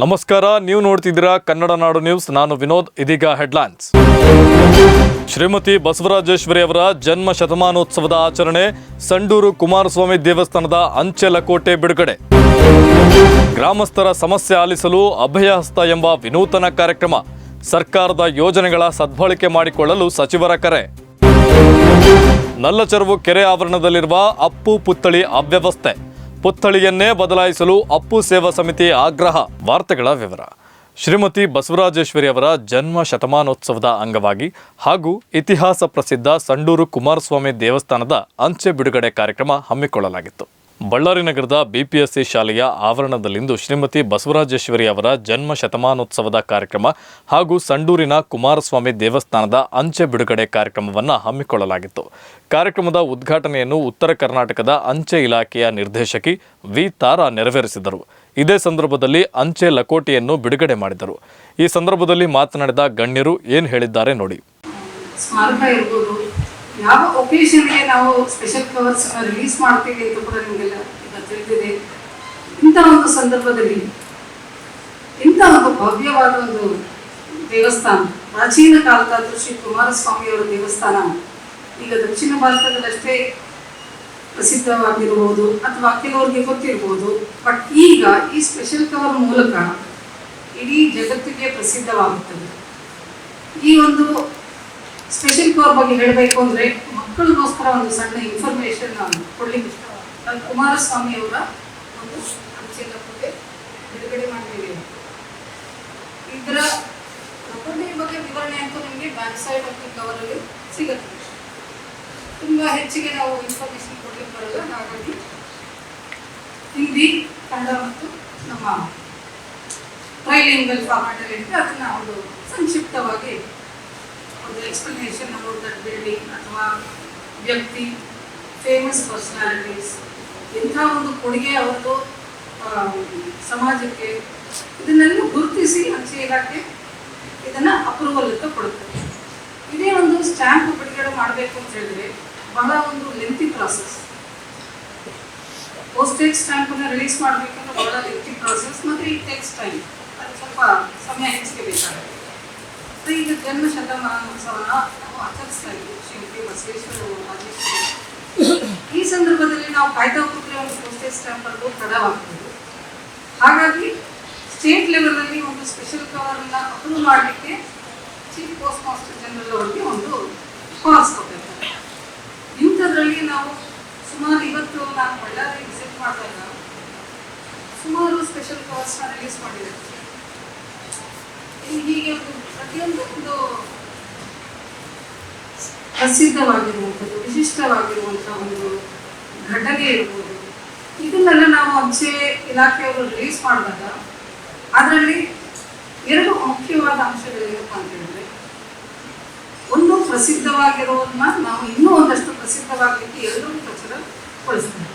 ನಮಸ್ಕಾರ, ನೀವು ನೋಡ್ತಿದ್ದೀರಾ ಕನ್ನಡ ನಾಡು ನ್ಯೂಸ್. ನಾನು ವಿನೋದ್, ಇದೀಗ ಹೆಡ್ಲೈನ್ಸ್. ಶ್ರೀಮತಿ ಬಸವರಾಜೇಶ್ವರಿ ಅವರ ಜನ್ಮ ಶತಮಾನೋತ್ಸವದ ಆಚರಣೆ ಸಂಡೂರು ಕುಮಾರಸ್ವಾಮಿ ದೇವಸ್ಥಾನದ ಅಂಚೆ ಲಕೋಟೆ ಬಿಡುಗಡೆ. ಗ್ರಾಮಸ್ಥರ ಸಮಸ್ಯೆ ಆಲಿಸಲು ಅಭಯಹಸ್ತ ಎಂಬ ವಿನೂತನ ಕಾರ್ಯಕ್ರಮ ಸರ್ಕಾರದ ಯೋಜನೆಗಳ ಸದ್ಬಳಕೆ ಮಾಡಿಕೊಳ್ಳಲು ಸಚಿವರ ಕರೆ. ನಲ್ಲಚೆರವು ಕೆರೆ ಆವರಣದಲ್ಲಿರುವ ಅಪ್ಪು ಪುತ್ಥಳಿ ಅವ್ಯವಸ್ಥೆ. ಪುತ್ಥಳಿಯನ್ನೇ ಬದಲಾಯಿಸಲು ಅಪ್ಪು ಸೇವಾ ಸಮಿತಿ ಆಗ್ರಹ. ವಾರ್ತೆಗಳ ವಿವರ. ಶ್ರೀಮತಿ ಬಸವರಾಜೇಶ್ವರಿ ಅವರ ಜನ್ಮ ಶತಮಾನೋತ್ಸವದ ಅಂಗವಾಗಿ ಹಾಗೂ ಇತಿಹಾಸ ಪ್ರಸಿದ್ಧ ಸಂಡೂರು ಕುಮಾರಸ್ವಾಮಿ ದೇವಸ್ಥಾನದ ಅಂಚೆ ಬಿಡುಗಡೆ ಕಾರ್ಯಕ್ರಮ ಹಮ್ಮಿಕೊಳ್ಳಲಾಗಿತ್ತು. ಬಳ್ಳಾರಿ ನಗರದ ಬಿಪಿಎಸ್ಸಿ ಶಾಲೆಯ ಆವರಣದಲ್ಲಿಂದು ಶ್ರೀಮತಿ ಬಸವರಾಜೇಶ್ವರಿ ಅವರ ಜನ್ಮ ಶತಮಾನೋತ್ಸವದ ಕಾರ್ಯಕ್ರಮ ಹಾಗೂ ಸಂಡೂರಿನ ಕುಮಾರಸ್ವಾಮಿ ದೇವಸ್ಥಾನದ ಅಂಚೆ ಬಿಡುಗಡೆ ಕಾರ್ಯಕ್ರಮವನ್ನು ಹಮ್ಮಿಕೊಳ್ಳಲಾಗಿತ್ತು. ಕಾರ್ಯಕ್ರಮದ ಉದ್ಘಾಟನೆಯನ್ನು ಉತ್ತರ ಕರ್ನಾಟಕದ ಅಂಚೆ ಇಲಾಖೆಯ ನಿರ್ದೇಶಕಿ ವಿ. ತಾರಾ ನೆರವೇರಿಸಿದರು. ಇದೇ ಸಂದರ್ಭದಲ್ಲಿ ಅಂಚೆ ಲಕೋಟೆಯನ್ನು ಬಿಡುಗಡೆ ಮಾಡಿದರು. ಈ ಸಂದರ್ಭದಲ್ಲಿ ಮಾತನಾಡಿದ ಗಣ್ಯರು ಏನು ಹೇಳಿದ್ದಾರೆ ನೋಡಿ. ಸ್ಮಾರಕ ಇರ್ಬೋದು ಯಾವ ಒಕೇಶನ್ಗೆ ನಾವು ಸ್ಪೆಷಲ್ ಕವರ್ಸ್ ರಿಲೀಸ್ ಮಾಡ್ತೀವಿ ಅಂತ ಕೂಡ ನಿಮಗೆಲ್ಲ ತಿಳಿದಿದೆ. ಇಂಥ ಒಂದು ಸಂದರ್ಭದಲ್ಲಿ, ಇಂಥ ಒಂದು ಭವ್ಯವಾದ ಒಂದು ದೇವಸ್ಥಾನ, ಪ್ರಾಚೀನ ಕಾಲದ ಶ್ರೀ ಕುಮಾರಸ್ವಾಮಿಯವರ ದೇವಸ್ಥಾನ, ಈಗ ದಕ್ಷಿಣ ಭಾರತದಲ್ಲಷ್ಟೇ ಪ್ರಸಿದ್ಧವಾಗಿರಬಹುದು ಅಥವಾ ಕೆಲವರಿಗೆ ಗೊತ್ತಿರಬಹುದು ಬಟ್ ಈಗ ಈ ಸ್ಪೆಷಲ್ ಕವರ್ ಮೂಲಕ ಇಡೀ ಜಗತ್ತಿಗೆ ಪ್ರಸಿದ್ಧವಾಗುತ್ತದೆ. ಈ ಒಂದು ಸ್ಪೆಷಲ್ ಕೋರ್ ಬಗ್ಗೆ ಹೇಳಬೇಕು ಅಂದ್ರೆ ಮಕ್ಕಳಿಗೋಸ್ಕರ ಒಂದು ಸಣ್ಣ ಇನ್ಫಾರ್ಮೇಶನ್ ನಾನು ಕೊಡ್ಲಿಕ್ಕೆ ಇಷ್ಟ ಕುಮಾರಸ್ವಾಮಿ ಅವರ ಒಂದು ಅಂಚೆ ಲಕೋಟೆ ಬಿಡುಗಡೆ ಮಾಡಿದ್ದೀವಿ ಇದರ ಪ್ರಕೃತಿ ಬಗ್ಗೆ ವಿವರಣೆ ಅಂತೂ ನಿಮಗೆ ಬ್ಯಾಕ್ ಸೈಡ್ ಮತ್ತು ಕವರ್ ಅಲ್ಲಿ ಸಿಗುತ್ತೆ. ತುಂಬಾ ಹೆಚ್ಚಿಗೆ ನಾವು ಇನ್ಫಾರ್ಮೇಶನ್ ಕೊಡ್ಲಿಕ್ಕೆ ಬರಲ್ಲ. ಹಾಗಾಗಿ ಹಿಂದಿ, ಕನ್ನಡ ಮತ್ತು ನಮ್ಮ ಟ್ರೈಲಿಂಗಲ್ ಫಾರ್ಮ್ಯಾಟ್ ಅಲ್ಲಿ ಇರುತ್ತೆ ಅದನ್ನ ಒಂದು ಸಂಕ್ಷಿಪ್ತವಾಗಿ ಒಂದು ಎಕ್ಸ್ಪ್ಲನೇಷನ್ ಅಬೌಟ್ ಅಥವಾ ವ್ಯಕ್ತಿ ಫೇಮಸ್ ಪರ್ಸನಾಲಿಟೀಸ್ ಇಂಥ ಒಂದು ಕೊಡುಗೆ ಅವತ್ತು ಸಮಾಜಕ್ಕೆ ಇದನ್ನೆಲ್ಲ ಗುರುತಿಸಿ ಅಂಚೆ ಇಲಾಖೆ ಇದನ್ನು ಅಪ್ರೂವಲ್ ಅಂತ ಕೊಡುತ್ತೆ. ಇದೇ ಒಂದು ಸ್ಟ್ಯಾಂಪ್ ಬಿಡುಗಡೆ ಮಾಡಬೇಕು ಅಂತ ಹೇಳಿದ್ರೆ ಬಹಳ ಒಂದು ಲೆಂತಿ ಪ್ರಾಸೆಸ್ ಪೋಸ್ಟೇಜ್ ಸ್ಟ್ಯಾಂಪನ್ನು ರಿಲೀಸ್ ಮಾಡಬೇಕಂದ್ರೆ ಬಹಳ ಲೆಂತಿ ಪ್ರಾಸೆಸ್ ಮತ್ತು ಈ ಟೆಕ್ಸ್ಟ್ ಟೈಮ್ ಅದು ಸ್ವಲ್ಪ ಸಮಯ ಹೆಚ್ಚಿಗೆ ಬೇಕಾಗುತ್ತೆ ಈಗ ಜನ್ಮ ನಾವು ಆಚರಿಸ್ತಾ ಇದ್ದೀವಿ. ಶ್ರೀ ಬಸವೇಶ್ವರ ಈ ಸಂದರ್ಭದಲ್ಲಿ ನಾವು ಕಾಯ್ದಾ ಕೂತ್ರೆ ಒಂದು ಪೋಸ್ಟೇಜ್ ಸ್ಟ್ಯಾಂಪ್ ಅನ್ನೋದು ತಡವಾಗ್ತದೆ ಹಾಗಾಗಿ ಸ್ಟೇಟ್ ಲೆವೆಲಲ್ಲಿ ಒಂದು ಸ್ಪೆಷಲ್ ಕವರ್ನ ಅಪ್ರೂವ್ ಮಾಡಲಿಕ್ಕೆ ಚೀಫ್ ಪೋಸ್ಟ್ ಮಾಸ್ಟರ್ ಜನರಲ್ ಅವರಿಗೆ ಒಂದು ಕಾಸ್ ಕೊಟ್ಟಿದ್ದಾರೆ ಇಂಥದ್ರಲ್ಲಿ ನಾವು ಸುಮಾರು ಇವತ್ತು ನಾನು ಬಳ್ಳಾರಿ ವಿಸಿಟ್ ಮಾಡಿದಾಗ ಸುಮಾರು ಸ್ಪೆಷಲ್ ಕವರ್ಸ್ನ ರಿಲೀಸ್ ಮಾಡಿದ್ದಾರೆ. ಹೀಗೆ ಪ್ರತಿಯೊಂದು ಒಂದು ಪ್ರಸಿದ್ಧವಾಗಿರುವಂಥದ್ದು, ವಿಶಿಷ್ಟವಾಗಿರುವಂಥ ಒಂದು ಘಟನೆ ಇರ್ಬೋದು. ಇದನ್ನೆಲ್ಲ ನಾವು ಅಂಚೆ ಇಲಾಖೆಯವರು ರಿಲೀಸ್ ಮಾಡಿದಾಗ ಅದರಲ್ಲಿ ಎರಡು ಮುಖ್ಯವಾದ ಅಂಶಗಳೇನಪ್ಪ ಅಂತ ಹೇಳಿದ್ರೆ, ಒಂದು ಪ್ರಸಿದ್ಧವಾಗಿರೋದನ್ನ ನಾವು ಇನ್ನೂ ಒಂದಷ್ಟು ಪ್ರಸಿದ್ಧವಾಗಲಿಕ್ಕೆ ಎರಡೂ ಪ್ರಚುರಗೊಳಿಸ್ತೀವಿ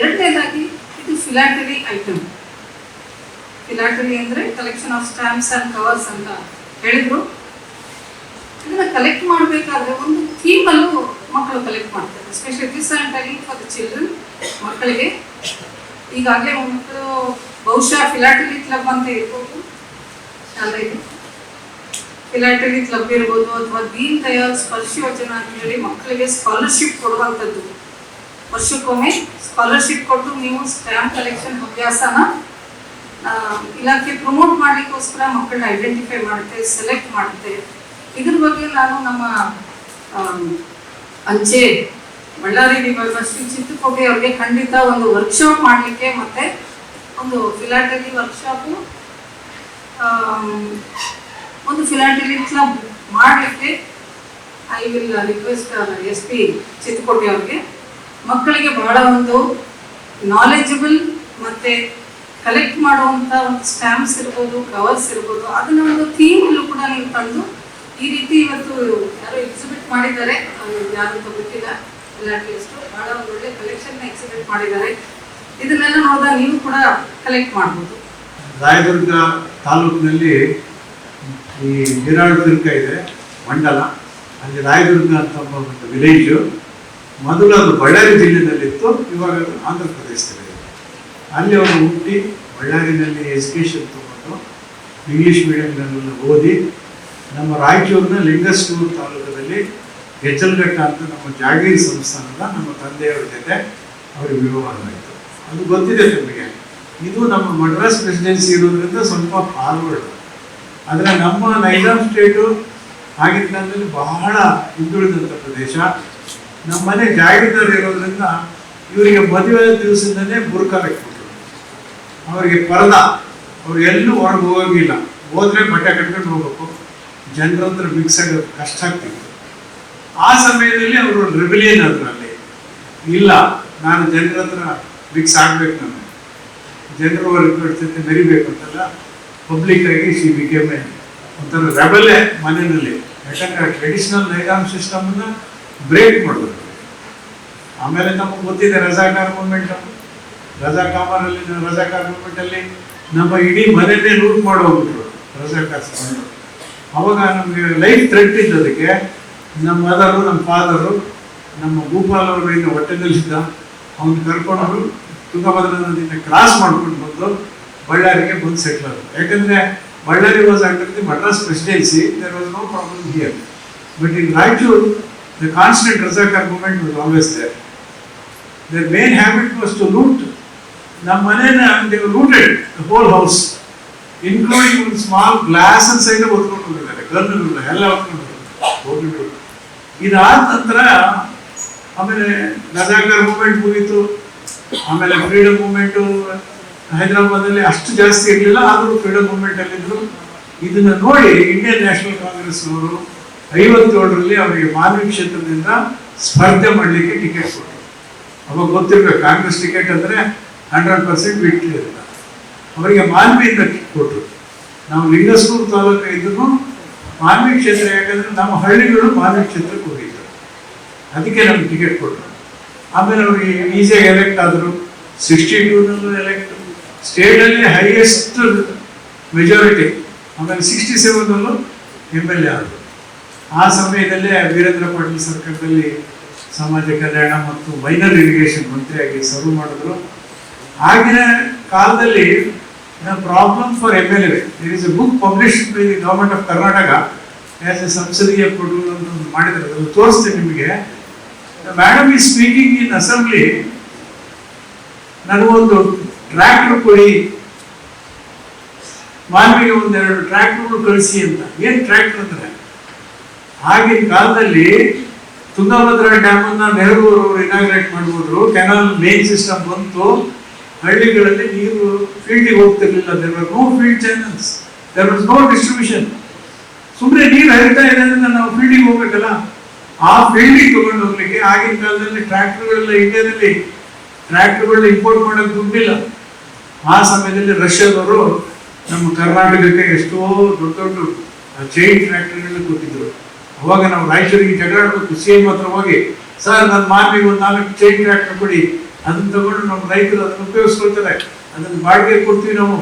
ಎರಡನೇದಾಗಿ ಇದು ಫಿಲಾಟರಿ ಐಟಮ್ ಫಿಲಾಟರಿ ಅಂದರೆ collection of stamps and covers ಅಂತ ಹೇಳಿದ್ರು. ಇದನ್ನು ಕಲೆಕ್ಟ್ ಮಾಡಬೇಕಾದ್ರೆ ಒಂದು ಥೀಮಲ್ಲೂ ಮಕ್ಕಳು ಕಲೆಕ್ಟ್ ಮಾಡ್ತಾರೆ. ಸ್ಪೆಷಲ್ ರೀಸೆಂಟಾಗಿ ಫಾರ್ ದ ಚಿಲ್ಡ್ರನ್ ಮಕ್ಕಳಿಗೆ. ಈಗಾಗಲೇ ಮಕ್ಕಳು ಬಹುಶಃ ಫಿಲಾಟರಿ ಕ್ಲಬ್ ಅಂತ ಇರ್ಬೋದು. ಶಾಲೆ ಫಿಲಾಟರಿ ಕ್ಲಬ್ ಇರ್ಬೋದು ಅಥವಾ ದೀನ್ ದಯಾಳ್ ಸ್ಪರ್ಶ ಯೋಜನಾ ಅಂತ ಹೇಳಿ ಮಕ್ಕಳಿಗೆ ಸ್ಕಾಲರ್ಶಿಪ್ ಕೊಡುವಂಥದ್ದು. ವರ್ಷಕ್ಕೊಮ್ಮೆ ಸ್ಕಾಲರ್ಶಿಪ್ ಕೊಟ್ಟು ನೀವು ಸ್ಟ್ಯಾಂಪ್ ಕಲೆಕ್ಷನ್ ಅಭ್ಯಾಸನ ಇಲಾಖೆ ಪ್ರಮೋಟ್ ಮಾಡಲಿಕ್ಕೋಸ್ಕರ ಮಕ್ಕಳನ್ನ ಐಡೆಂಟಿಫೈ ಮಾಡುತ್ತೆ ಸೆಲೆಕ್ಟ್ ಮಾಡುತ್ತೆ. ಇದ್ರ ಬಗ್ಗೆ ನಾನು ನಮ್ಮ ಅಂಚೆ ಬಳ್ಳಾರಿ ವಿಭಾಗ ಶ್ರೀ ಚಿತ್ತಕೋಟೆ ಅವ್ರಿಗೆ ಖಂಡಿತ ಒಂದು ವರ್ಕ್ಶಾಪ್ ಮಾಡಲಿಕ್ಕೆ ಮತ್ತೆ ಒಂದು ಫಿಲಾಟಲಿ ವರ್ಕ್ಶಾಪು ಒಂದು ಫಿಲಾಟಲಿ ಕ್ಲಬ್ ಮಾಡಲಿಕ್ಕೆ I will request S P Chittakote ಅವ್ರಿಗೆ. ಮಕ್ಕಳಿಗೆ ಬಹಳ ಒಂದು ನಾಲೆಜಬಲ್ ಮತ್ತೆ ಕಲೆಕ್ಟ್ ಮಾಡುವಂಥ ಒಂದು ಸ್ಟ್ಯಾಂಪ್ಸ್ ಇರ್ಬೋದು ಕವರ್ಸ್ ಇರ್ಬೋದು ಅದನ್ನ ಒಂದು ಥೀಮಲ್ಲೂ ಕೂಡ ನೀವು ತಂದು ಈ ರೀತಿ ಇವತ್ತು ಯಾರೋ ಎಕ್ಸಿಬಿಟ್ ಮಾಡಿದ್ದಾರೆ. ಯಾರು ಗೊತ್ತಿಲ್ಲ. ಫಿಲಾಟಲಿಸ್ಟು ಬಹಳ ಒಂದು ಒಳ್ಳೆ ಕಲೆಕ್ಷನ್ನ ಎಕ್ಸಿಬಿಟ್ ಮಾಡಿದ್ದಾರೆ. ಇದನ್ನೆಲ್ಲ ನೋಡಿದಾಗ ನೀವು ಕೂಡ ಕಲೆಕ್ಟ್ ಮಾಡ್ಬೋದು. ರಾಯದುರ್ಗ ತಾಲೂಕಿನಲ್ಲಿ ಈ ದುರ್ಗ ಇದೆ, ಮಂಡಲ. ಅಲ್ಲಿ ರಾಯದುರ್ಗ ಅಂತ ಒಂದು ವಿಲೇಜು ಮೊದಲು ಅದು ಬಳ್ಳಾರಿ ಜಿಲ್ಲೆಯಲ್ಲಿತ್ತು ಇವಾಗ ಆಂಧ್ರ ಪ್ರದೇಶದಲ್ಲಿದೆ ಅಲ್ಲಿ ಅವರು ಹುಟ್ಟಿ ಬಳ್ಳಾರಿನಲ್ಲಿ ಎಜುಕೇಷನ್ ತಗೊಂಡು ಇಂಗ್ಲೀಷ್ ಮೀಡಿಯಂನಲ್ಲಿ ಓದಿ ನಮ್ಮ ರಾಯಚೂರಿನ ಲಿಂಗಸ್ಟೂರು ತಾಲೂಕಿನಲ್ಲಿ ಗೆಜ್ಜಲ್ಘಟ್ಟ ಅಂತ ನಮ್ಮ ಜಾಗೀರ್ ಸಂಸ್ಥಾನದ ನಮ್ಮ ತಂದೆಯವರ ಜೊತೆ ಅವರಿಗೆ ವಿವಾಹವಾಯಿತು ಅದು ಗೊತ್ತಿದೆ ನಿಮಗೆ. ಇದು ನಮ್ಮ ಮಡ್ರಾಸ್ ಪ್ರೆಸಿಡೆನ್ಸಿ ಇರೋದ್ರಿಂದ ಸ್ವಲ್ಪ ಫಾರ್ವರ್ಡ್ ಆದರೆ ನಮ್ಮ ನೈಜಾಮ್ ಸ್ಟೇಟು ಆಗಿನ ಕಾಲದಲ್ಲಿ ಬಹಳ ಹಿಂದುಳಿದಂಥ ಪ್ರದೇಶ. ನಮ್ಮ ಮನೆ ಇರೋದ್ರಿಂದ ಇವರಿಗೆ ಮದುವೆ ದಿವಸದಿಂದನೇ ಬುರ್ಕ ಇಟ್ಬಿಟ್ರು ಅವರಿಗೆ ಪರದ, ಅವ್ರು ಎಲ್ಲೂ ಹೊರಗೆ ಹೋಗಂಗಿಲ್ಲ. ಹೋದ್ರೆ ಬಟ್ಟೆ ಕಟ್ಕೊಂಡು ಹೋಗ್ಬೇಕು. ಜನರ ಹತ್ರ ಮಿಕ್ಸ್ ಆಗೋದು ಕಷ್ಟ ಆಗ್ತಿತ್ತು. ಆ ಸಮಯದಲ್ಲಿ ಅವರು ರೆಬಿಲಿಯನ್ ಅದರಲ್ಲಿ ಇಲ್ಲ, ನಾನು ಜನರ ಹತ್ರ ಮಿಕ್ಸ್ ಆಗ್ಬೇಕು ನಾನು. ಜನರು ವರ್ಗ ಜೊತೆ ಮೆರಿಬೇಕು ಅಂತಲ್ಲ ಪಬ್ಲಿಕ್ ಆಗಿ ಸಿ ಬಿಕೇಮ್ ಒಂಥರ ರೆಬಲೇ ಮನೆಯಲ್ಲಿ. ಯಾಕಂದ್ರೆ ಟ್ರೆಡಿಷನಲ್ ನೈಜಾಮ್ ಸಿಸ್ಟಮ್ನ ಬ್ರೇಕ್ ಮಾಡಿದ್ರು ಆಮೇಲೆ ನಮಗೆ ಗೊತ್ತಿದೆ ರಜಾಕಾರ್ ಮೂವ್ಮೆಂಟ್ ರಜಾಕಾಮರಲ್ಲಿ ರಜಾಕಾರ್ ರಜಾ ನಮ್ಮ ಇಡೀ ಮನೆಯೇ ಲೂಟ್ ಮಾಡೋಗ್ಬಿಟ್ರು ರಜಾ ತಗೊಂಡು ಅವಾಗ ನಮಗೆ ಲೈಫ್ ಥ್ರೆಟ್ ಇದ್ದದಕ್ಕೆ ನಮ್ಮ ಮದರು ನಮ್ಮ ಫಾದರು ನಮ್ಮ ಭೂಪಾಲ್ ಅವರು ಇನ್ನು ಹೊಟ್ಟೆದಲ್ಲಿದ್ದ ಅವನು ಕರ್ಕೊಂಡವರು ತುಂಗಭದ್ರಾ ನದಿನ ಕ್ರಾಸ್ ಮಾಡ್ಕೊಂಡು ಬಂದು ಬಳ್ಳಾರಿಗೆ ಬಂದು ಸೆಟ್ಲ್ ಆದರು. ಯಾಕಂದ್ರೆ Ballari was under the Madras presidency there was no problem here but in Raichur the constant Razakar movement was always there their main habit was to loot. ನಮ್ಮ ಮನೇನ they looted whole house including ಒಂದು small glass side ಹೊತ್ಕೊಂಡು ಹೋಗಿದ್ದಾರೆ ಗನ್ನುಗಳು ಎಲ್ಲ ಹೊತ್ಕೊಂಡು ಹೋಗಿದ್ರು. ಇದಾದ ನಂತರ, ಆಮೇಲೆ ನಜಾಕರ್ ಮೂಮೆಂಟ್ ಮುಗೀತು. ಆಮೇಲೆ ಫ್ರೀಡಮ್ ಹೈದರಾಬಾದ್ ಹೈದರಾಬಾದಲ್ಲಿ ಅಷ್ಟು ಜಾಸ್ತಿ ಇರಲಿಲ್ಲ, ಆದರೂ ಫ್ರೀಡಮ್ ಮೂವ್ಮೆಂಟ್ ಅಲ್ಲಿದ್ರು ಇದನ್ನ ನೋಡಿ ಇಂಡಿಯನ್ ನ್ಯಾಷನಲ್ ಕಾಂಗ್ರೆಸ್ ಕಾಂಗ್ರೆಸ್ನವರು ಐವತ್ತೇಳರಲ್ಲಿ ಅವರಿಗೆ ಮಾನವಿ ಕ್ಷೇತ್ರದಿಂದ ಸ್ಪರ್ಧೆ ಮಾಡಲಿಕ್ಕೆ ಟಿಕೆಟ್ ಕೊಟ್ಟರು. ಅವಾಗ ಗೊತ್ತಿರ್ಬೇಕು, ಕಾಂಗ್ರೆಸ್ ಟಿಕೆಟ್ ಅಂದ್ರೆ ಹಂಡ್ರೆಡ್ ಪರ್ಸೆಂಟ್ ವಿಕ್ಟ್ರಿ ಅಂತ. ಅವರಿಗೆ ಮಾನ್ವಿಯಿಂದ ಕೊಟ್ಟರು. ನಾವು ಲಿಂಗಸ್ಕೂರು ತಾಲೂಕು ಇದ್ದು ಮಾನ್ವಿ ಕ್ಷೇತ್ರ, ಯಾಕಂದ್ರೆ ನಮ್ಮ ಹಳ್ಳಿಗಳು ಮಾನ್ವಿ ಕ್ಷೇತ್ರಕ್ಕೆ ಹೋಗಿದ್ದರು. ಅದಕ್ಕೆ ನಮ್ಗೆ ಟಿಕೆಟ್ ಕೊಟ್ಟರು. ಆಮೇಲೆ ಅವ್ರಿಗೆ ಈಸಿಯಾಗಿ ಎಲೆಕ್ಟ್ ಆದರು. ಸಿಕ್ಸ್ಟಿ ಟೂನಲ್ಲೂ ಎಲೆಕ್ಟ್ ಸ್ಟೇಟಲ್ಲಿ ಹೈಯೆಸ್ಟ್ ಮೆಜಾರಿಟಿ ಆಮೇಲೆ ಸಿಕ್ಸ್ಟಿ ಸೆವೆನಲ್ಲೂ ಎಂ ಎಲ್ ಎ ಆದರು. ಆ ಸಮಯದಲ್ಲೇ ವೀರೇಂದ್ರ ಪಾಟೀಲ್ ಸರ್ಕಾರದಲ್ಲಿ ಸಮಾಜ ಕಲ್ಯಾಣ ಮತ್ತು ಮೈನರ್ ಇರಿಗೇಷನ್ ಮಂತ್ರಿಯಾಗಿ ಸರ್ವ್ ಮಾಡಿದ್ರು. ಆಗಿನ ಕಾಲದಲ್ಲಿ problem for M L A it is a book publish by the government of Karnataka as a ಸಬ್ಸಿಡಿಯ ಕೊಡು ಅಂತ ಒಂದು ಅದು ತೋರಿಸ್ತೀನಿ ನಿಮಗೆ. ಮೇಡಮ್ ಈ ಸ್ಪೀಕಿಂಗ್ ಇನ್ ಅಸೆಂಬ್ಲಿ ನನಗೊಂದು ಟ್ರ್ಯಾಕ್ಟರ್ ಕೊಡಿ. ಮಾನವಿಗೆ ಒಂದೆರಡು ಟ್ರ್ಯಾಕ್ಟರ್ಗಳು ಕಳಿಸಿ ಅಂತ. ಏನ್ ಟ್ರ್ಯಾಕ್ಟರ್ ಅಂದ್ರೆ? ಆಗಿನ ಕಾಲದಲ್ಲಿ ತುಂಗಭದ್ರಾ ಡ್ಯಾಮನ್ನು ನೆಹರು ಅವರು ಇನಾಗ್ರೇಟ್ ಮಾಡ್ಬೋದು ಕೆನಾಲ್ ಮೇನ್ ಸಿಸ್ಟಮ್ ಬಂತು. ಹಳ್ಳಿಗಳಲ್ಲಿ ನೀರು ಫೀಲ್ಡಿಗೆ ಹೋಗ್ತಿರ್ಲಿಲ್ಲ there were no field channels there was no distribution ಸುಮ್ಮನೆ ನೀರು ಹರಿತಾ ಇದೆ ಅಂದ್ರೆ ನಾವು ಫೀಲ್ಡಿಗೆ ಹೋಗ್ಬೇಕಲ್ಲ? ಆ ಫೀಲ್ಡಿಗೆ ತಗೊಂಡು ಹೋಗ್ಲಿಕ್ಕೆ ಆಗಿನ ಕಾಲದಲ್ಲಿ ಟ್ರ್ಯಾಕ್ಟರ್ಗಳೆಲ್ಲ ಇಂಡಿಯಾದಲ್ಲಿ ಟ್ರ್ಯಾಕ್ಟರ್ಗಳನ್ನ ಇಂಪೋರ್ಟ್ ಮಾಡೋಕೆ ದುಡ್ಡಿಲ್ಲ. ಆ ಸಮಯದಲ್ಲಿ ರಷ್ಯಾದವರು ನಮ್ಮ ಕರ್ನಾಟಕಕ್ಕೆ ಎಷ್ಟೋ ದೊಡ್ಡ ದೊಡ್ಡ ಚೈನ್ ಟ್ರ್ಯಾಕ್ಟರ್ಗಳನ್ನ ಕೊಟ್ಟಿದ್ರು. ಅವಾಗ ನಾವು ರಾಯಚೂರಿಗೆ ಜಗಳಾಡ್ಬೇಕು. ಸಿ ಎಂ ಹತ್ರ ಹೋಗಿ, ಸರ್ ನನ್ನ ಮಾರ್ಮಿಗೆ ಒಂದು ನಾಲ್ಕು ಚೈನ್ ಟ್ರ್ಯಾಕ್ಟರ್ ಕೊಡಿ. ಅದನ್ನ ತಗೊಂಡು ನಮ್ಮ ರೈತರು ಅದನ್ನ ಉಪಯೋಗಿಸ್ಕೊಳ್ತಾರೆ. ಅದನ್ನು ಬಾಡಿಗೆ ಕೊಡ್ತೀವಿ ನಾವು.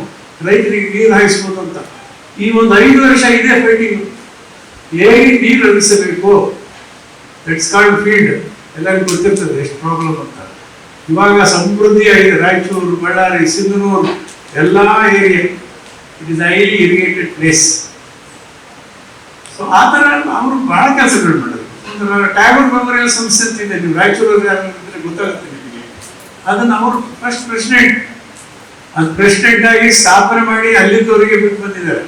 ರೈತರಿಗೆ ನೀರು ಹಾಯಿಸ್ಬೋದು ಅಂತ. ಈ ಒಂದು ಐದು ವರ್ಷ ಇದೆ ಫೈಟಿಂಗ್ ಹೇಗೆ ನೀರು ಹರಿಸಬೇಕು. ದಟ್ಸ್ ಕಾಲ್ಡ್ ಫೀಲ್ಡ್ ಎಲ್ಲರಿಗೂ ಗೊತ್ತಿರ್ತದೆ ಎಷ್ಟು ಪ್ರಾಬ್ಲಮ್ ಅಂತ. ಇವಾಗ ಸಮೃದ್ಧಿ ಆಗಿದೆ ರಾಯಚೂರು, ಬಳ್ಳಾರಿ, ಸಿಂಧನೂರು, ಎಲ್ಲ area. It is highly irrigated place so ಆ ಥರ ಅವರು ಭಾಳ ಕೆಲಸಗಳು ಮಾಡಿದ್ರು. ಒಂದು ಮೆಮೋರಿಯಲ್ ಸಂಸ್ಥೆ ಅಂತ ಇದೆ. ನೀವು ರಾಯಚೂರಲ್ಲಿ ಗೊತ್ತಾಗುತ್ತೆ ಅದನ್ನ ಅವರು ಫಸ್ಟ್ ಪ್ರೆಸಿಡೆಂಟ್ ಅದು ಪ್ರೆಸಿಡೆಂಟ್ ಆಗಿ ಸ್ಥಾಪನೆ ಮಾಡಿ ಅಲ್ಲಿದ್ದವರಿಗೆ ಬಿಟ್ಟು ಬಂದಿದ್ದಾರೆ.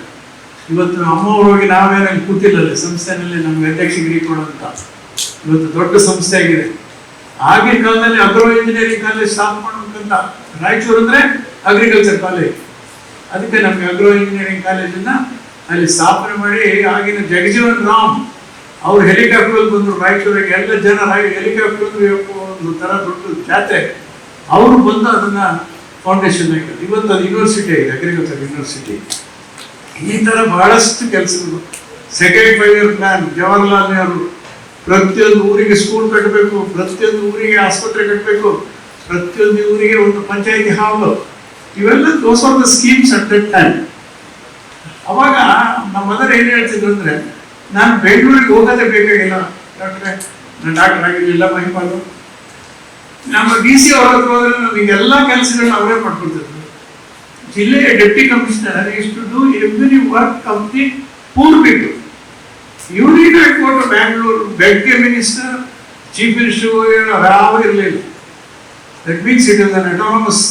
ಇವತ್ತು ಅಮ್ಮವ್ರು ಹೋಗಿ ನಾವೇನಲ್ಲಿ ಕೂತಿಲ್ಲ ಸಂಸ್ಥೆನಲ್ಲಿ ನಮ್ಗೆ ಅಧ್ಯಕ್ಷಗಿರಿ ಕೊಡುವಂತ ಇವತ್ತು ದೊಡ್ಡ ಸಂಸ್ಥೆ ಆಗಿದೆ. ಆಗಿನ ಕಾಲದಲ್ಲಿ ಅಗ್ರೋ ಇಂಜಿನಿಯರಿಂಗ್ ಕಾಲೇಜ್ ಸ್ಥಾಪನೆ ಮಾಡುವಂತ ರಾಯಚೂರು ಅಂದ್ರೆ ಅಗ್ರಿಕಲ್ಚರ್ ಕಾಲೇಜ್ ಅದಕ್ಕೆ ನಮ್ಗೆ ಅಗ್ರೋ ಇಂಜಿನಿಯರಿಂಗ್ ಕಾಲೇಜನ್ನ ಅಲ್ಲಿ ಸ್ಥಾಪನೆ ಮಾಡಿ ಆಗಿನ ಜಗಜೀವನ್ ರಾಮ್ ಅವ್ರು ಹೆಲಿಕಾಪ್ಟರ್ ಬಂದ್ರು. ರಾಯಚೂರಿಗೆ ಎಲ್ಲ ಜನ ಹೆಲಿಕಾಪ್ಟರ್ ಒಂದು ತರ ದೊಡ್ಡ ಜಾತ್ರೆ. ಅವರು ಬಂದು ಅದನ್ನ ಫೌಂಡೇಶನ್ ಹಾಕಿದ್ರು ಇವತ್ತು ಅದು ಯೂನಿವರ್ಸಿಟಿ ಆಗಿದೆ ಅಗ್ರಿಕಲ್ಚರ್ ಯೂನಿವರ್ಸಿಟಿ ಈ ತರ ಬಹಳಷ್ಟು ಕೆಲಸಗಳು. Second five year plan Jawaharlal Nehru ಪ್ರತಿಯೊಂದು ಊರಿಗೆ ಸ್ಕೂಲ್ ಕಟ್ಟಬೇಕು ಪ್ರತಿಯೊಂದು ಊರಿಗೆ ಆಸ್ಪತ್ರೆ ಕಟ್ಟಬೇಕು ಪ್ರತಿಯೊಂದು ಊರಿಗೆ ಒಂದು ಪಂಚಾಯಿತಿ ಹಾಲು ಇವೆಲ್ಲ those are the schemes at that time ಅವಾಗ ನಮ್ಮ ಮದರ್ ಏನು ಹೇಳ್ತಿದ್ರು ಅಂದ್ರೆ, ನಾನು ಬೆಂಗಳೂರಿಗೆ ಹೋಗೋದೇ ಬೇಕಾಗಿಲ್ಲ. ಡಾಕ್ಟ್ರೆ, ನಾನು ಡಾಕ್ಟರ್ ಆಗಿರ್ಲಿಲ್ಲ, ಮಹಿಪಾಲು. ನಮ್ಮ ಡಿ ಸಿ ಅವರ ಹತ್ರ ಹೋದ್ರೆ ನಮಗೆ ಎಲ್ಲ ಕೆಲಸಗಳನ್ನ ಅವರೇ ಮಾಡ್ಕೊಳ್ತಿದ್ರು ಜಿಲ್ಲೆಯ deputy commissioner is to do every work complete poor ಬೇಕು ಯೂನಿಟ್ ಹೇಳ್ಕೊಂಡು ಬ್ಯಾಂಗ್ಳೂರು ಬೆಳಗ್ಗೆ ಮಿನಿಸ್ಟರ್ ಚೀಫ್ ಮಿನಿಸ್ಟರ್ ಯಾವ ಇರಲಿಲ್ಲ. That means it is an autonomous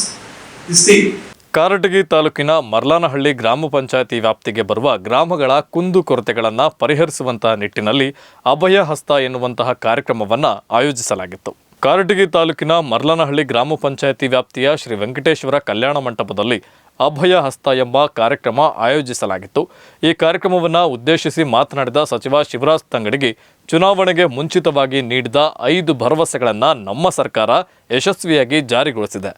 state Karatagi ತಾಲೂಕಿನ ಮರ್ಲಾನಹಳ್ಳಿ ಗ್ರಾಮ ಪಂಚಾಯಿತಿ ವ್ಯಾಪ್ತಿಗೆ ಬರುವ ಗ್ರಾಮಗಳ ಕುಂದು ಕೊರತೆಗಳನ್ನು ಪರಿಹರಿಸುವಂತಹ ನಿಟ್ಟಿನಲ್ಲಿ ಅಭಯ ಹಸ್ತ ಎನ್ನುವಂತಹ ಕಾರ್ಯಕ್ರಮವನ್ನು ಆಯೋಜಿಸಲಾಗಿತ್ತು. ಕಾರಟಗಿ ತಾಲೂಕಿನ ಮರ್ಲನಹಳ್ಳಿ ಗ್ರಾಮ ಪಂಚಾಯತಿ ವ್ಯಾಪ್ತಿಯ ಶ್ರೀ ವೆಂಕಟೇಶ್ವರ ಕಲ್ಯಾಣ ಮಂಟಪದಲ್ಲಿ ಅಭಯ ಹಸ್ತ ಎಂಬ ಕಾರ್ಯಕ್ರಮ ಆಯೋಜಿಸಲಾಗಿತ್ತು. ಈ ಕಾರ್ಯಕ್ರಮವನ್ನು ಉದ್ದೇಶಿಸಿ ಮಾತನಾಡಿದ ಸಚಿವ ಶಿವರಾಜ್ ತಂಗಡಿಗೆ ಚುನಾವಣೆಗೆ ಮುಂಚಿತವಾಗಿ ನೀಡಿದ ಐದು ಭರವಸೆಗಳನ್ನು ನಮ್ಮ ಸರ್ಕಾರ ಯಶಸ್ವಿಯಾಗಿ ಜಾರಿಗೊಳಿಸಿದೆ.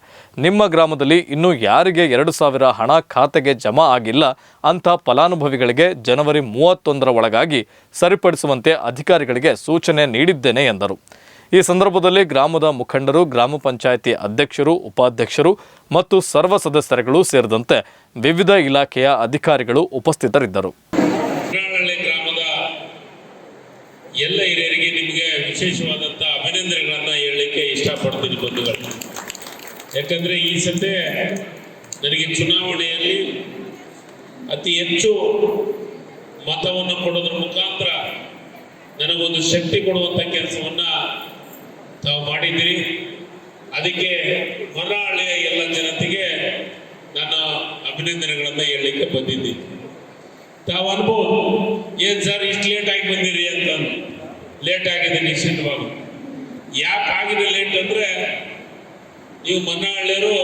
ನಿಮ್ಮ ಗ್ರಾಮದಲ್ಲಿ ಇನ್ನೂ ಯಾರಿಗೆ ಎರಡು ಸಾವಿರ ಹಣ ಖಾತೆಗೆ ಜಮಾ ಆಗಿಲ್ಲ, ಅಂಥ ಫಲಾನುಭವಿಗಳಿಗೆ ಜನವರಿ ಮೂವತ್ತೊಂದರ ಒಳಗಾಗಿ ಸರಿಪಡಿಸುವಂತೆ ಅಧಿಕಾರಿಗಳಿಗೆ ಸೂಚನೆ ನೀಡಿದ್ದೇನೆ ಎಂದರು. ಈ ಸಂದರ್ಭದಲ್ಲಿ ಗ್ರಾಮದ ಮುಖಂಡರು, ಗ್ರಾಮ ಪಂಚಾಯಿತಿ ಅಧ್ಯಕ್ಷರು, ಉಪಾಧ್ಯಕ್ಷರು ಮತ್ತು ಸರ್ವ ಸದಸ್ಯರುಗಳು ಸೇರಿದಂತೆ ವಿವಿಧ ಇಲಾಖೆಯ ಅಧಿಕಾರಿಗಳು ಉಪಸ್ಥಿತರಿದ್ದರು. ಎಲ್ಲ ಹಿರಿಯರಿಗೆ ನಿಮಗೆ ವಿಶೇಷವಾದಂಥ ಅಭಿನಂದನೆಗಳನ್ನು ಹೇಳಲಿಕ್ಕೆ ಇಷ್ಟಪಡ್ತೀನಿ ಬಂಧುಗಳು. ಯಾಕಂದರೆ ಈ ಸತೆ ನನಗೆ ಚುನಾವಣೆಯಲ್ಲಿ ಅತಿ ಹೆಚ್ಚು ಮತವನ್ನು ಕೊಡೋದ್ರ ಮುಖಾಂತರ ನನಗೊಂದು ಶಕ್ತಿ ಕೊಡುವಂಥ ಕೆಲಸವನ್ನು ಮಾಡಿದ್ದೀರಿ ಅದಕ್ಕೆ ಹೊರಹಳ್ಳಿಯ ಎಲ್ಲ ಜನತೆಗೆ ನನ್ನ ಅಭಿನಂದನೆಗಳನ್ನು ಹೇಳಲಿಕ್ಕೆ ಬಂದಿದ್ದೀನಿ. ತಾವು ಅನ್ಬೋದು, ಏನ್ ಸರ್ ಇಷ್ಟು ಲೇಟ್ ಆಗಿ ಬಂದಿರಿ ಅಂತ. ಲೇಟ್ ಆಗಿದೆ ನಿಶ್ಚಿತವಾಗಿ. ಯಾಕೆ ಆಗಿದೆ ಲೇಟ್ ಅಂದ್ರೆ, ನೀವು ಮನ್ನಹಳ್ಳಿಯರು